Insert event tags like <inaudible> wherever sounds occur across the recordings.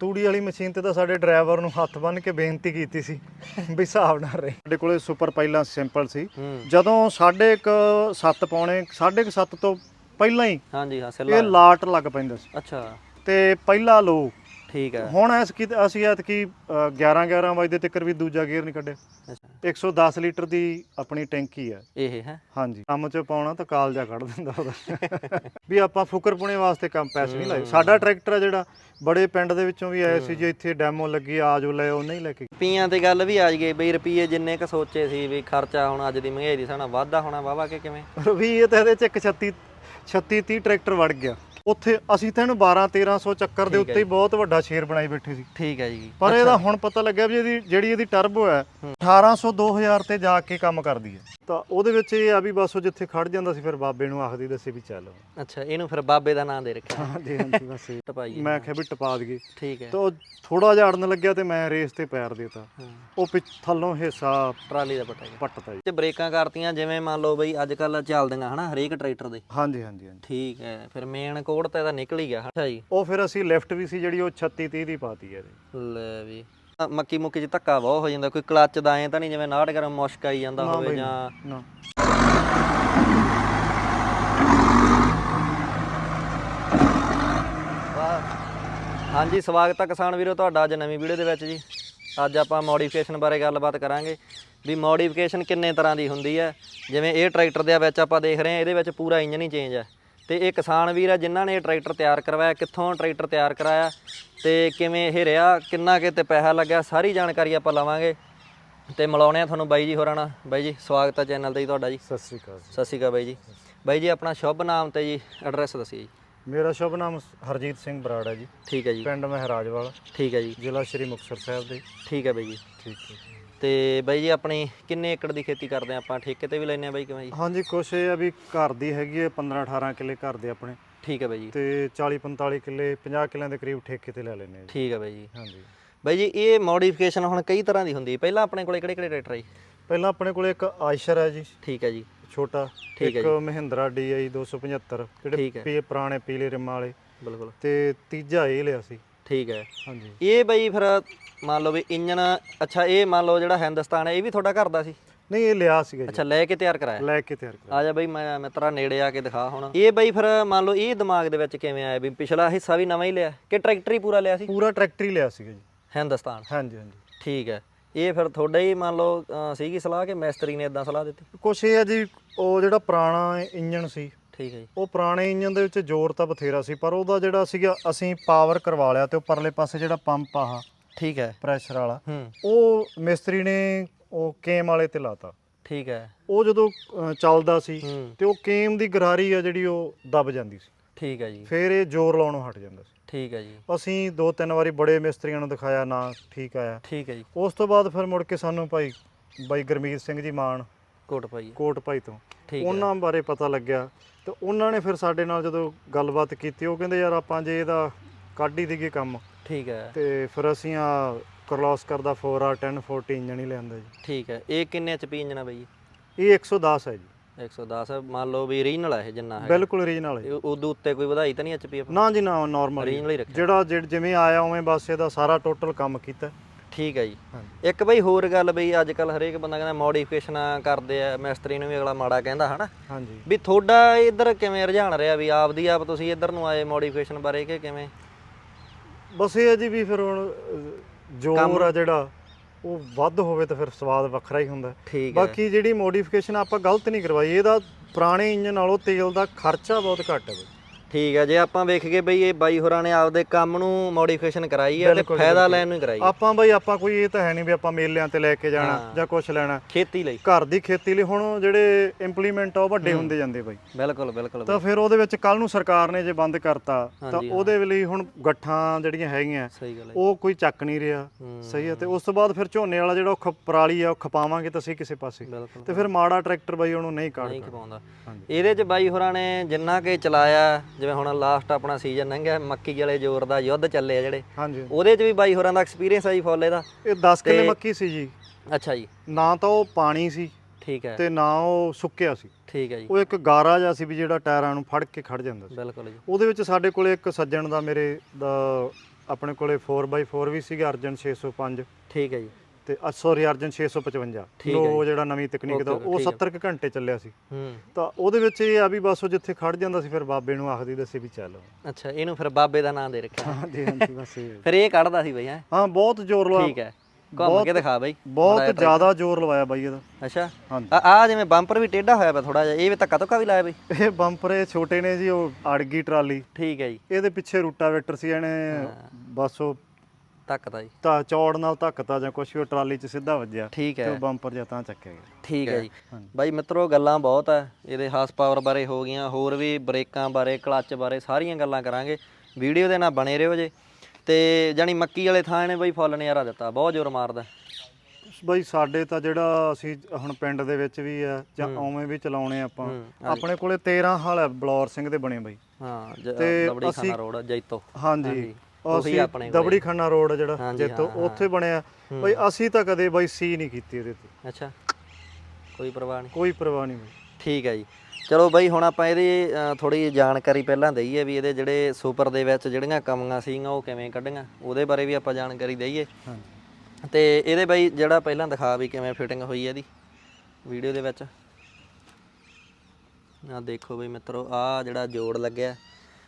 ਤੂੜੀ ਵਾਲੀ ਮਸ਼ੀਨ ਤੇ ਤਾਂ ਸਾਡੇ ਡਰਾਈਵਰ ਨੂੰ ਹੱਥ ਬੰਨ ਕੇ ਬੇਨਤੀ ਕੀਤੀ ਸੀ ਵੀ ਹਿਸਾਬ ਨਾਲ ਰਹੇ। ਸਾਡੇ ਕੋਲੇ ਸੁਪਰ ਪਹਿਲਾਂ ਸਿੰਪਲ ਸੀ। ਜਦੋਂ ਸਾਢੇ ਕੁ ਸੱਤ ਪੌਣੇ ਸਾਢੇ ਕੁ ਸੱਤ ਤੋਂ ਪਹਿਲਾਂ ਹੀ ਹਾਂਜੀ ਹਾਂ ਇਹ ਲਾਟ ਲੱਗ ਪੈਂਦਾ ਸੀ। ਅੱਛਾ। ਤੇ ਪਹਿਲਾ ਲੋ। ਠੀਕ ਹੈ। ਹੁਣ ਐਸ ਕੀ ਅਸੀਂ ਐਤਕੀ 11 11 ਵਜੇ ਤੱਕ ਵੀ ਦੂਜਾ ਗੇਅਰ ਨਹੀਂ ਕੱਢਿਆ। 110 ਲੀਟਰ ਦੀ ਆਪਣੀ ਟੈਂਕੀ ਹੈ ਇਹ ਹੈ। ਹਾਂਜੀ। ਕੰਮ ਚ ਪਾਉਣਾ ਤਾਂ ਕਾਲਜਾ ਕੱਢ ਦਿੰਦਾ ਉਹਦਾ। <laughs> ਵੀ ਆਪਾਂ ਫੁਕਰਪੁਣੇ ਵਾਸਤੇ ਕੰਮ ਪੈਸੇ ਨਹੀਂ ਲਾਏ। ਸਾਡਾ ਟਰੈਕਟਰ ਆ ਜਿਹੜਾ ਬੜੇ ਪਿੰਡ ਦੇ ਵਿੱਚੋਂ ਵੀ ਆਏ ਸੀ ਜੇ ਇੱਥੇ ਡੈਮੋ ਲੱਗੀ ਆ ਜਾਓ ਲੈ ਉਹ ਨਹੀਂ ਲੈ ਕੇ ਪੀਆਂ ਤੇ ਗੱਲ ਵੀ ਆ ਗਈ ਬਈ ਰੁਪਈਏ ਜਿੰਨੇ ਕ ਸੋਚੇ ਸੀ ਵੀ ਖਰਚਾ ਹੁਣ ਅੱਜ ਦੀ ਮਹਿੰਗਾਈ ਦੀ ਸਾਨਾ ਵਾਧਾ ਹੋਣਾ ਵਾਵਾ ਕਿ ਕਿਵੇਂ? ਵੀ ਇਹ ਤਾਂ ਇਹਦੇ ਚ ਇੱਕ 36 36 30 ਟਰੈਕਟਰ ਵੜ ਗਿਆ। ਉੱਥੇ ਅਸੀਂ ਤਾਂ ਇਹਨੂੰ 12 1300 ਚੱਕਰ ਦੇ ਉੱਤੇ ਹੀ ਬਹੁਤ ਵੱਡਾ ਸ਼ੇਰ ਬਣਾਈ ਬੈਠੇ ਸੀ। ਠੀਕ ਹੈ ਜੀ। ਪਰ ਇਹਦਾ ਹੁਣ ਪਤਾ ਲੱਗਿਆ ਵੀ ਇਹਦੀ ਜਿਹੜੀ ਇਹਦੀ ਟਰਬੋ ਹੈ 1800 2000 ਤੇ ਜਾ ਕੇ ਕੰਮ ਕਰਦੀ ਹੈ। ਤਾਂ ਉਹਦੇ ਵਿੱਚ ਇਹ ਆ ਵੀ ਬਸ ਉਹ ਜਿੱਥੇ ਖੜ ਜਾਂਦਾ ਸੀ ਫਿਰ ਬਾਬੇ ਨੂੰ ਆਖਦੀ ਦੱਸੇ ਵੀ ਚੱਲ। ਅੱਛਾ ਇਹਨੂੰ ਫਿਰ ਬਾਬੇ ਦਾ ਨਾਂ ਦੇ ਰੱਖਿਆ। ਹਾਂਜੀ ਹਾਂਜੀ ਬਸ। ਟਪਾਈ ਮੈਂ ਕਿਹਾ ਵੀ ਟਪਾ ਦਈਏ। ਠੀਕ ਹੈ। ਤਾਂ ਥੋੜਾ ਜਿਹਾ ਅੜਨ ਲੱਗਿਆ ਤੇ ਮੈਂ ਰੇਸ ਤੇ ਪੈਰ ਦੇਤਾ। ਹਾਂ, ਉਹ ਪਿੱਛ ਥੱਲੋਂ ਹਿੱਸਾ ਟਰਾਲੀ ਦਾ ਪਟਾ ਪੱਟਤਾ ਜੀ। ਤੇ ਬ੍ਰੇਕਾਂ ਕਰਤੀਆਂ ਜਿਵੇਂ ਮੰਨ ਲਓ ਬਈ ਅੱਜ ਕੱਲ ਚੱਲਦੀਆਂ ਹਨਾ ਹਰੇਕ ਟਰੈਕਟਰ ਦੇ। ਹਾਂਜੀ ਹਾਂਜੀ ਠੀਕ ਹੈ ਫਿਰ ਮੇਨ ਕੋਡ ਤਾਂ ਇਹਦਾ ਨਿਕਲ ਹੀ ਗਿਆ ਅੱਛਾ ਜੀ? ਉਹ ਫਿਰ ਅਸੀਂ ਲੈਫਟ ਵੀ ਸੀ ਜਿਹੜੀ ਉਹ 36 30 ਦੀ ਪਾਤੀ ਹੈ ਇਹਦੀ। ਲੈ ਵੀ। ਅ, ਮੱਕੀ ਮੁੱਕੀ ਚ ਧੱਕਾ ਬਹੁਤ ਹੋ ਜਾਂਦਾ ਕੋਈ ਕਲੱਚ ਦਾ ਐ ਤਾਂ ਨਹੀਂ ਜਿਵੇਂ ਨਾੜ ਗਰਮ ਮੁਸ਼ਕ ਆਈ ਜਾਂਦਾ ਨਾ ਹੋਵੇ ਬਈ, ਜਾਂ ਨਾ। ਹਾਂਜੀ ਸਵਾਗਤ ਹੈ ਕਿਸਾਨ ਵੀਰੋ ਤੁਹਾਡਾ ਅੱਜ ਨਵੀਂ ਵੀਡੀਓ ਦੇ ਵਿੱਚ ਜੀ। ਅੱਜ ਆਪਾਂ ਮੋਡੀਫਿਕੇਸ਼ਨ ਬਾਰੇ ਗੱਲਬਾਤ ਕਰਾਂਗੇ ਵੀ ਮੋਡੀਫਿਕੇਸ਼ਨ ਕਿੰਨੇ ਤਰ੍ਹਾਂ ਦੀ ਹੁੰਦੀ ਹੈ। ਜਿਵੇਂ ਇਹ ਟਰੈਕਟਰ ਦੇ ਵਿੱਚ ਆਪਾਂ ਦੇਖ ਰਹੇ ਹਾਂ ਇਹਦੇ ਵਿੱਚ ਪੂਰਾ ਇੰਜਨ ਹੀ ਚੇਂਜ ਹੈ। ਤੇ ਇਹ ਕਿਸਾਨ ਵੀਰ ਹੈ ਜਿਨ੍ਹਾਂ ਨੇ ਇਹ ਟਰੈਕਟਰ ਤਿਆਰ ਕਰਵਾਇਆ ਕਿੱਥੋਂ ਟਰੈਕਟਰ ਤਿਆਰ ਕਰਾਇਆ ਤੇ ਕਿਵੇਂ ਇਹ ਰਿਹਾ ਕਿੰਨਾ ਕਿਤੇ ਪੈਸਾ ਲੱਗਿਆ ਸਾਰੀ ਜਾਣਕਾਰੀ ਆਪਾਂ ਲਵਾਂਗੇ ਤੇ ਮਿਲਾਉਣੇ ਆ ਤੁਹਾਨੂੰ ਬਾਈ ਜੀ ਹੋਰਾਂ ਨਾਲ। ਬਾਈ ਜੀ ਸਵਾਗਤ ਹੈ ਚੈਨਲ ਤੇ ਜੀ ਤੁਹਾਡਾ ਜੀ। ਸਤਿ ਸ੍ਰੀ ਅਕਾਲ। ਸਤਿ ਸ਼੍ਰੀ ਅਕਾਲ ਬਾਈ ਜੀ। ਬਾਈ ਜੀ ਆਪਣਾ ਸ਼ੁਭ ਨਾਮ ਤੇ ਜੀ ਐਡਰੈਸ ਦੱਸਿਓ ਜੀ। ਮੇਰਾ ਸ਼ੁਭ ਨਾਮ ਹਰਜੀਤ ਸਿੰਘ ਬਰਾੜ ਹੈ ਜੀ। ਠੀਕ ਹੈ ਜੀ। ਪਿੰਡ ਮਹਿਰਾਜਵਾਲ। ਠੀਕ ਹੈ ਜੀ। ਜ਼ਿਲ੍ਹਾ ਸ਼੍ਰੀ ਮੁਕਤਸਰ ਸਾਹਿਬ ਦੇ। ਠੀਕ ਹੈ ਬਾਈ ਜੀ। ਠੀਕ ਹੈ। ਤੇ ਬਾਈ ਜੀ ਆਪਣੀ ਕਿੰਨੇ ਏਕੜ ਦੀ ਖੇਤੀ ਕਰਦੇ ਆ ਆਪਾਂ? ਠੇਕੇ ਤੇ ਵੀ ਲੈਨੇ ਆ ਬਾਈ ਕਿਵੇਂ ਜੀ? ਹਾਂਜੀ ਕੁਛ ਇਹ ਆ ਵੀ ਘਰ ਦੀ ਹੈਗੀ ਹੈ 15 18 ਕਿੱਲੇ ਘਰ ਦੇ ਆਪਣੇ। ਠੀਕ ਹੈ ਬਾਈ ਜੀ। ਤੇ 40 45 ਕਿੱਲੇ 50 ਕਿੱਲਿਆਂ ਦੇ ਕਰੀਬ ਠੇਕੇ ਤੇ ਲੈ ਲੈਨੇ ਆ ਜੀ। ਠੀਕ ਹੈ ਬਾਈ ਜੀ। ਹਾਂਜੀ। ਬਾਈ ਜੀ ਇਹ ਮੋਡੀਫਿਕੇਸ਼ਨ ਹੁਣ ਕਈ ਤਰ੍ਹਾਂ ਦੀ ਹੁੰਦੀ ਹੈ? ਪਹਿਲਾਂ ਆਪਣੇ ਕੋਲੇ ਕਿਹੜੇ ਕਿਹੜੇ ਟਰੈਕਟਰ ਆ ਜੀ? ਪਹਿਲਾਂ ਆਪਣੇ ਕੋਲੇ ਇੱਕ ਆਇਸ਼ਰ ਹੈ ਜੀ। ਠੀਕ ਹੈ ਜੀ। ਛੋਟਾ। ਠੀਕ ਹੈ ਇੱਕ ਮਹਿੰਦਰਾ DI 275 ਠੀਕ ਜਿਹੜੇ ਹੈ। ਪੀ ਪੁਰਾਣੇ ਪੀਲੇ ਰਿਮਾਂ ਵਾਲੇ। ਬਿਲਕੁਲ। ਤੇ ਤੀਜਾ ਇਹ ਲਿਆ ਸੀ। ਠੀਕ ਹੈ। ਹਾਂਜੀ। ਇਹ ਬਾਈ ਫਿਰ ਮੰਨ ਲਓ ਵੀ ਇੰਜਨ ਅੱਛਾ ਇਹ ਮੰਨ ਲਓ ਜਿਹੜਾ ਹਿੰਦੁਸਤਾਨ ਹੈ ਇਹ ਵੀ ਤੁਹਾਡਾ ਘਰ ਦਾ ਸੀ? ਨਹੀਂ ਇਹ ਲਿਆ ਸੀਗਾ ਜੀ। ਅੱਛਾ ਲੈ ਕੇ ਤਿਆਰ ਕਰਾਇਆ? ਲੈ ਕੇ ਤਿਆਰ ਕਰ ਆ ਜਾ ਬਈ ਮੈਂ ਮਿੱਤਰਾ ਨੇੜੇ ਆ ਕੇ ਦਿਖਾ ਹੁਣ। ਇਹ ਬਈ ਫਿਰ ਮੰਨ ਲਓ ਇਹ ਦਿਮਾਗ ਦੇ ਵਿੱਚ ਕਿਵੇਂ ਆਇਆ ਵੀ ਪਿਛਲਾ ਹਿੱਸਾ ਵੀ ਨਵਾਂ ਹੀ ਲਿਆ ਕਿ ਟਰੈਕਟਰ ਹੀ ਪੂਰਾ ਲਿਆ ਸੀ? ਪੂਰਾ ਟਰੈਕਟਰ ਹੀ ਲਿਆ ਸੀਗਾ ਜੀ। ਹਿੰਦੁਸਤਾਨ ਹਾਂਜੀ ਹਾਂਜੀ। ਠੀਕ ਹੈ। ਇਹ ਫਿਰ ਤੁਹਾਡਾ ਹੀ ਮੰਨ ਲਓ ਸੀਗੀ ਸਲਾਹ ਕਿ ਮਿਸਤਰੀ ਨੇ ਇਦਾਂ ਸਲਾਹ ਦਿੱਤੀ? ਕੁਛ ਇਹ ਹੈ ਜੀ ਉਹ ਜਿਹੜਾ ਪੁਰਾਣਾ ਇੰਜਨ ਸੀ ਠੀਕ ਹੈ ਜੀ। ਉਹ ਪੁਰਾਣੇ ਇੰਜਨ ਦੇ ਵਿੱਚ ਜ਼ੋਰ ਤਾਂ ਬਥੇਰਾ ਸੀ ਪਰ ਉਹਦਾ ਜਿਹੜਾ ਸੀਗਾ ਅਸੀਂ ਪਾਵਰ ਕਰਵਾ ਲਿਆ ਤੇ ਉਹ ਪਰਲੇ ਪਾਸੇ ਜਿਹੜਾ ਪੰਪ ਆਹ ਠੀਕ ਹੈ। ਪ੍ਰੈਸ਼ਰ ਵਾਲਾ ਹੂੰ। ਉਹ ਮਿਸਤਰੀ ਨੇ ਉਹ ਕੇਮ ਵਾਲੇ ਤੇ ਲਾਤਾ। ਠੀਕ ਹੈ। ਉਹ ਜਦੋਂ ਅ, ਚੱਲਦਾ ਸੀ ਹੂੰ। ਤੇ ਉਹ ਕੇਮ ਦੀ ਗਰਾਰੀ ਆ ਜਿਹੜੀ ਉਹ ਦਬ ਜਾਂਦੀ ਸੀ। ਠੀਕ ਹੈ ਜੀ। ਫਿਰ ਇਹ ਜ਼ੋਰ ਲਾਉਣੋਂ ਹਟ ਜਾਂਦਾ ਸੀ। ਠੀਕ ਹੈ ਜੀ। ਅਸੀਂ ਦੋ ਤਿੰਨ ਵਾਰੀ ਬੜੇ ਮਿਸਤਰੀਆਂ ਨੂੰ ਦਿਖਾਇਆ ਨਾ ਠੀਕ ਆਇਆ। ਠੀਕ ਹੈ ਜੀ। ਉਸ ਤੋਂ ਬਾਅਦ ਫਿਰ ਮੁੜ ਕੇ ਸਾਨੂੰ ਭਾਈ ਬਾਈ ਗਰਮੀਤ ਸਿੰਘ ਜੀ ਮਾਨ ਕੋਟ ਕੋਟ ਭਾਈ ਤੋਂ ਠੀਕ ਹੈ। ਉਹਨਾਂ ਬਾਰੇ ਪਤਾ ਲੱਗਿਆ ਤੇ ਉਹਨਾਂ ਨੇ ਫਿਰ ਸਾਡੇ ਨਾਲ ਜਦੋਂ ਗੱਲਬਾਤ ਕੀਤੀ ਉਹ ਕਹਿੰਦੇ ਯਾਰ ਆਪਾਂ ਜੇ ਇਹਦਾ ਕੱਢ ਹੀ ਦਈਏ ਕੰਮ। ਠੀਕ ਹੈ। ਤੇ ਫਿਰ ਅਸੀਂ ਆ ਕਰਲੋਸਕਰ ਦਾ 4R 1040 ਇੰਜਨ ਹੀ ਲਿਆਂਦਾ ਜੀ। ਠੀਕ ਹੈ। ਇਹ ਕਿੰਨੇ ਐਚਪੀ ਇੰਜਨ ਆ ਬਾਈ ਇਹ 110 ਹੈ ਜੀ। 110 ਮੰਨ ਲਓ ਵੀ ਰੀਜਨਲ ਹੈ ਇਹ ਜਿੰਨਾ ਹੈ ਬਿਲਕੁਲ ਓਰੀਜਨਲ ਹੈ ਉਦੋਂ ਉੱਤੇ ਕੋਈ ਵਧਾਈ ਤਾਂ ਨਹੀਂ ਆਪਣਾ ਨਾ ਜੀ ਨਾ ਨਾਰਮਲ ਰੀਜਨਲ ਹੀ। ਰੱਖਿਆ। ਜਿਹੜਾ ਜਿਵੇਂ ਆਇਆ ਉਵੇਂ ਬਸ ਇਹਦਾ ਸਾਰਾ ਟੋਟਲ ਕੰਮ ਕੀਤਾ। ਠੀਕ ਹੈ ਜੀ। ਹਾਂਜੀ। ਇੱਕ ਬਈ ਹੋਰ ਗੱਲ ਬਈ ਅੱਜ ਕੱਲ ਹਰੇਕ ਬੰਦਾ ਕਹਿੰਦਾ ਮੋਡੀਫਿਕੇਸ਼ਨ ਕਰਦੇ ਆ ਮਿਸਤਰੀ ਨੂੰ ਵੀ ਅਗਲਾ ਮਾੜਾ ਕਹਿੰਦਾ ਹਨਾ? ਹਾਂਜੀ। ਵੀ ਤੁਹਾਡਾ ਇੱਧਰ ਕਿਵੇਂ ਰੁਝਾਨ ਰਿਹਾ ਵੀ ਆਪਦੀ ਆਪ ਤੁਸੀਂ ਇੱਧਰ ਨੂੰ ਆਏ ਮੋਡੀਫਿਕੇਸ਼ਨ ਬਾਰੇ ਕਿ ਕਿਵੇਂ? ਬਸ ਇਹ ਹੈ ਜੀ ਵੀ ਫਿਰ ਹੁਣ ਅਹ, ਜ਼ੋਰ ਆ ਜਿਹੜਾ ਉਹ ਵੱਧ ਹੋਵੇ ਤਾਂ ਫਿਰ ਸਵਾਦ ਵੱਖਰਾ ਹੀ ਹੁੰਦਾ। ਠੀਕ ਹੈ। ਬਾਕੀ ਜਿਹੜੀ ਮੋਡੀਫਿਕੇਸ਼ਨ ਆਪਾਂ ਗਲਤ ਨਹੀਂ ਕਰਵਾਈ ਇਹਦਾ ਪੁਰਾਣੇ ਇੰਜਨ ਨਾਲੋਂ ਤੇਲ ਦਾ ਖਰਚਾ ਬਹੁਤ ਘੱਟ ਹੈ ਬਈ। ਠੀਕ ਹੈ ਜੇ ਆਪਾਂ ਵੇਖੀਏ ਬਈ ਇਹ ਬਾਈ ਹੋਰਾਂ ਨੇ ਆਪਦੇ ਕੰਮ ਨੂੰ ਮੋਡੀਫਿਕੇਸ਼ਨ ਕਰਾਈ ਹੈ ਤੇ ਬਿਲਕੁਲ, ਫਾਇਦਾ ਬਿਲਕੁਲ। ਲੈਣ ਨੂੰ ਹੀ ਕਰਾਈ ਹੈ ਆਪਾਂ ਬਈ ਆਪਾਂ ਕੋਈ ਇਹ ਤਾਂ ਹੈ ਨਹੀਂ ਵੀ ਆਪਾਂ ਮੇਲਿਆਂ ਤੇ ਲੈ ਕੇ ਜਾਣਾ ਹਾਂ। ਜਾਂ ਕੁਝ ਲੈਣਾ। ਖੇਤੀ ਲਈ। ਘਰ ਦੀ ਖੇਤੀ ਲਈ ਹੁਣ ਜਿਹੜੇ ਇੰਪਲੀਮੈਂਟ ਆ ਉਹ ਵੱਡੇ ਹੁੰਦੇ ਜਾਂਦੇ ਬਾਈ। ਬਿਲਕੁਲ ਬਿਲਕੁਲ ਤਾਂ ਫਿਰ ਉਹਦੇ ਵਿੱਚ ਕੱਲ ਨੂੰ ਸਰਕਾਰ ਨੇ ਜੇ ਬੰਦ ਕਰਤਾ ਤਾਂ ਹਾਂਜੀ, ਹਾਂ। ਉਹਦੇ ਲਈ ਹੁਣ ਗੱਠਾਂ ਜਿਹੜੀਆਂ ਹੈਗੀਆਂ ਸਹੀ ਗੱਲ ਹੈ। ਉਹ ਕੋਈ ਚੱਕ ਨਹੀਂ ਰਿਹਾ। ਹੂੰ, ਸਹੀ ਹੈ ਤੇ ਉਸ ਤੋਂ ਬਾਅਦ ਫਿਰ ਝੋਨੇ ਵਾਲਾ ਜਿਹੜਾ ਉਹ ਖ- ਪਰਾਲੀ ਆ ਉਹ ਖਪਾਵਾਂਗੇ ਤਾਂ ਅਸੀਂ ਕਿਸੇ ਪਾਸੇ। ਬਿਲਕੁਲ। ਤੇ ਫਿਰ ਮਾੜਾ ਟਰੈਕਟਰ ਬਾਈ ਉਹਨੂੰ ਨਹੀਂ ਨਹੀਂ ਕਾੜਦਾ ਖਪਾਉਂਦਾ। ਹਾਂਜੀ। ਇਹਦੇ ਚ ਬਾਈ ਹੋਰਾਂ ਨੇ ਜਿੰਨਾ ਕਿ ਚਲਾਇਆ ਜਿਵੇਂ ਹੁਣ ਲਾਸਟ ਆਪਣਾ ਸੀਜ਼ਨ ਲੰਘਿਆ ਮੱਕੀ ਵਾਲੇ ਜ਼ੋਰ ਦਾ ਯੁੱਧ ਚੱਲੇ ਆ ਜਿਹੜੇ। ਹਾਂਜੀ। ਉਹਦੇ ਚ ਵੀ ਬਾਈ ਹੋਰਾਂ ਦਾ ਐਕਸਪੀਰੀਅੰਸ ਆ ਜੀ ਫੁੱਲ ਇਹਦਾ। ਇਹ 10 ਕਿੱਲੇ ਮੱਕੀ ਸੀ ਜੀ। ਅੱਛਾ ਜੀ। ਨਾ ਤਾਂ ਉਹ ਪਾਣੀ ਸੀ ਠੀਕ ਹੈ। ਤੇ ਨਾ ਉਹ ਸੁੱਕਿਆ ਸੀ। ਠੀਕ ਹੈ ਜੀ। ਉਹ ਇੱਕ ਗਾਰਾ ਜਿਹਾ ਸੀ ਵੀ ਜਿਹੜਾ ਟਾਇਰਾਂ ਨੂੰ ਫੜ ਕੇ ਖੜ ਜਾਂਦਾ ਸੀ। ਬਿਲਕੁਲ ਜੀ। ਉਹਦੇ ਵਿੱਚ ਸਾਡੇ ਕੋਲੇ ਇੱਕ ਸੱਜਣ ਦਾ ਮੇਰੇ ਦਾ ਆਪਣੇ ਕੋਲੇ 4x4 ਵੀ ਸੀਗਾ ਅਰਜਨ 605 ਠੀਕ ਹੈ ਜੀ। ਤੇ ਸੌਰੀ ਅਰਜਨ 655 ਠੀਕ ਲੋ ਹੈ ਜੀ। ਜਿਹੜਾ ਨਵੀਂ ਤਕਨੀਕ ਦਾ ਉਹ ਠੀਕ ਹੈ। 70 ਕੁ ਘੰਟੇ ਚੱਲਿਆ ਸੀ। ਹੂੰ। ਤਾਂ ਉਹਦੇ ਵਿੱਚ ਇਹ ਆ ਵੀ ਬਸ ਉਹ ਜਿੱਥੇ ਖੜ ਜਾਂਦਾ ਸੀ ਫਿਰ ਬਾਬੇ ਨੂੰ ਆਖਦੀ ਦੱਸੇ ਵੀ ਚੱਲ। ਅੱਛਾ ਇਹਨੂੰ ਫਿਰ ਬਾਬੇ ਦਾ ਨਾਂ ਦੇ ਰੱਖਿਆ। ਹਾਂਜੀ ਹਾਂਜੀ ਬਸ ਇਹ। ਫਿਰ ਇਹ ਕੱਢਦਾ ਸੀ ਬਈ ਹੈ? ਹਾਂ ਬਹੁਤ ਜ਼ੋਰ ਲਵਾ ਠੀਕ ਹੈ। ਘੁੰਮ ਕੇ ਦਿਖਾ ਬਈ। ਬਹੁਤ ਜ਼ਿਆਦਾ ਜ਼ੋਰ ਲਵਾਇਆ ਬਾਈ ਇਹਦਾ। ਅੱਛਾ। ਆ ਆ ਜਿਵੇਂ ਬੰਪਰ ਵੀ ਟੇਢਾ ਹੋਇਆ ਪਿਆ ਥੋੜਾ ਜਿਹਾ ਇਹ ਵੀ ਧੱਕਾ ਧੁੱਕਾ ਵੀ ਲਾਇਆ ਬਈ। ਇਹ ਬੰਪਰ ਇਹ ਛੋਟੇ ਨੇ ਜੀ ਉਹ ਅੜ ਗਈ ਟਰਾਲੀ। ਠੀਕ ਹੈ ਜੀ। ਇਹਦੇ ਪਿੱਛੇ ਰੂਟਾਵੇਟਰ ਸੀ ਇਹਨੇ ਬਸ ਉਹ ਧੱਕਦਾ ਜੀ। ਤਾਂ ਚੌੜ ਨਾਲ ਧੱਕਤਾ ਜਾਂ ਕੁਛ ਵੀ ਟਰਾਲੀ 'ਚ ਸਿੱਧਾ ਵੱਜਿਆ ਠੀਕ ਤੇ ਹੈ। ਉਹ ਬੰਪਰ ਜਾਂ ਤਾਂ ਚੱਕਿਆ ਗਿਆ। ਠੀਕ ਹੈ ਜੀ। ਬਾਈ ਮਿੱਤਰੋ ਗੱਲਾਂ ਬਹੁਤ ਹੈ। ਇਹਦੇ ਹਾਰਸ ਪਾਵਰ ਬਾਰੇ ਹੋ ਗਈਆਂ ਹੋਰ ਵੀ ਬ੍ਰੇਕਾਂ ਬਾਰੇ ਕਲੱਚ ਬਾਰੇ ਸਾਰੀਆਂ ਗੱਲਾਂ ਕਰਾਂਗੇ। ਵੀਡੀਓ ਦੇ ਨਾਲ ਬਣੇ ਰਹੋ ਜੇ। ਤੇ ਜਾਨੀ ਮੱਕੀ ਵਾਲੇ ਥਾਂ ਨੇ ਬਾਈ ਫੁੱਲ ਨਜ਼ਾਰਾ ਦਿੱਤਾ ਬਹੁਤ ਜ਼ੋਰ ਮਾਰਦਾ। ਬਈ ਸਾਡੇ ਤਾਂ ਜਿਹੜਾ ਅਸੀਂ ਹੁਣ ਪਿੰਡ ਦੇ ਵਿੱਚ ਵੀ ਆ ਜਾਂ ਉਵੇਂ ਵੀ ਚਲਾਉਣੇ ਆਪਾਂ ਆਪਣੇ ਕੋਲੇ 13 ਹਾਲ ਹੈ ਬਲੌਰ ਸਿੰਘ ਦੇ ਬਣੇ ਬਈ। ਹਾਂ ਤੇ ਅਸੀਂ- ਖਾਨਾ ਰੋਡ ਜੈਤੋ। ਹਾਂਜੀ, ਉਹ ਆਪਣੇ ਕੋਲੇ। ਦਬੜੀ ਖੰਨਾ ਰੋਡ ਜਿਹੜਾ ਹਾਂਜੀ, ਜਿੱਥੋਂ ਹਾਂ, ਉੱਥੇ ਬਣਿਆ। ਬਈ ਅਸੀਂ ਤਾਂ ਕਦੇ ਬਈ ਸੀ ਨਹੀਂ ਕੀਤੀ ਇਹਦੇ ਤੇ। ਅੱਛਾ। ਕੋਈ ਪਰਵਾਹ ਨਹੀਂ। ਕੋਈ ਪਰਵਾਹ ਨਹੀਂ ਬਈ। ਠੀਕ ਹੈ ਜੀ। ਚਲੋ ਬਾਈ ਹੁਣ ਆਪਾਂ ਇਹਦੀ ਥੋੜੀ ਜਾਣਕਾਰੀ ਪਹਿਲਾਂ ਦਈਏ ਵੀ ਇਹਦੇ ਜਿਹੜੇ ਸੁਪਰ ਦੇ ਵਿੱਚ ਜਿਹੜੀਆਂ ਕਮੀਆਂ ਸੀਗੀਆਂ ਉਹ ਕਿਵੇਂ ਕੱਢੀਆਂ? ਉਹਦੇ ਬਾਰੇ ਵੀ ਆਪਾਂ ਜਾਣਕਾਰੀ ਦਈਏ। ਹਾਂਜੀ। ਤੇ ਇਹਦੇ ਬਾਈ ਜਿਹੜਾ ਪਹਿਲਾਂ ਦਿਖਾ ਵੀ ਕਿਵੇਂ ਫਿਟਿੰਗ ਹੋਈ ਹੈ ਇਹਦੀ ਵੀਡੀਓ ਦੇ ਵਿੱਚ। ਆ ਦੇਖੋ ਬਈ ਮਿੱਤਰੋ ਆ ਜਿਹੜਾ ਜੋੜ ਲੱਗਿਆ।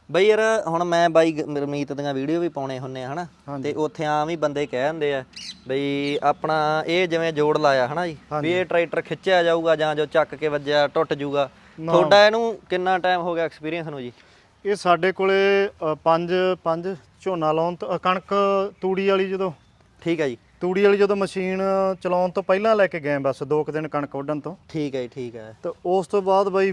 ਬਈ ਯਾਰ ਹੁਣ ਮੈਂ ਬਾਈ ਰਮੀਤ ਦੀਆਂ ਵੀਡੀਓ ਵੀ ਪਾਉਣੇ ਹੁੰਨੇ ਆ ਹਨਾ? ਤੇ ਉੱਥੇ ਆਮ ਹੀ ਬੰਦੇ ਕਹਿ ਦਿੰਦੇ ਆ ਬਈ ਆਪਣਾ ਇਹ ਜਿਵੇਂ ਜੋੜ ਲਾਇਆ ਹਨਾ ਜੀ? ਵੀ ਇਹ ਟਰੈਕਟਰ ਖਿੱਚਿਆ ਜਾਊਗਾ ਜਾਂ ਜੋ ਚੱਕ ਕੇ ਵੱਜਿਆ ਟੁੱਟ ਜਾਊਗਾ। ਤੁਹਾਡਾ ਇਹਨੂੰ ਕਿੰਨਾ ਟਾਈਮ ਹੋ ਗਿਆ ਐਕਸਪੀਰੀਅੰਸ ਨੂੰ ਜੀ? ਇਹ ਸਾਡੇ ਕੋਲੇ ਅ, ਪੰਜ ਪੰਜ ਝੋਨਾ ਲਾਉਣ ਕਣਕ ਤੂੜੀ ਵਾਲੀ ਜਦੋਂ। ਠੀਕ ਹੈ ਜੀ। ਤੂੜੀ ਵਾਲੀ ਜਦੋਂ ਮਸ਼ੀਨ ਚਲਾਉਣ ਤੋਂ ਪਹਿਲਾਂ ਲੈ ਕੇ ਗਏ ਬਸ ਦੋ ਕੁ ਦਿਨ ਕਣਕ ਵੱਢਣ ਤੋਂ। ਠੀਕ ਹੈ ਜੀ ਠੀਕ ਹੈ ਤੇ ਉਸ ਤੋਂ ਬਾਅਦ ਬਈ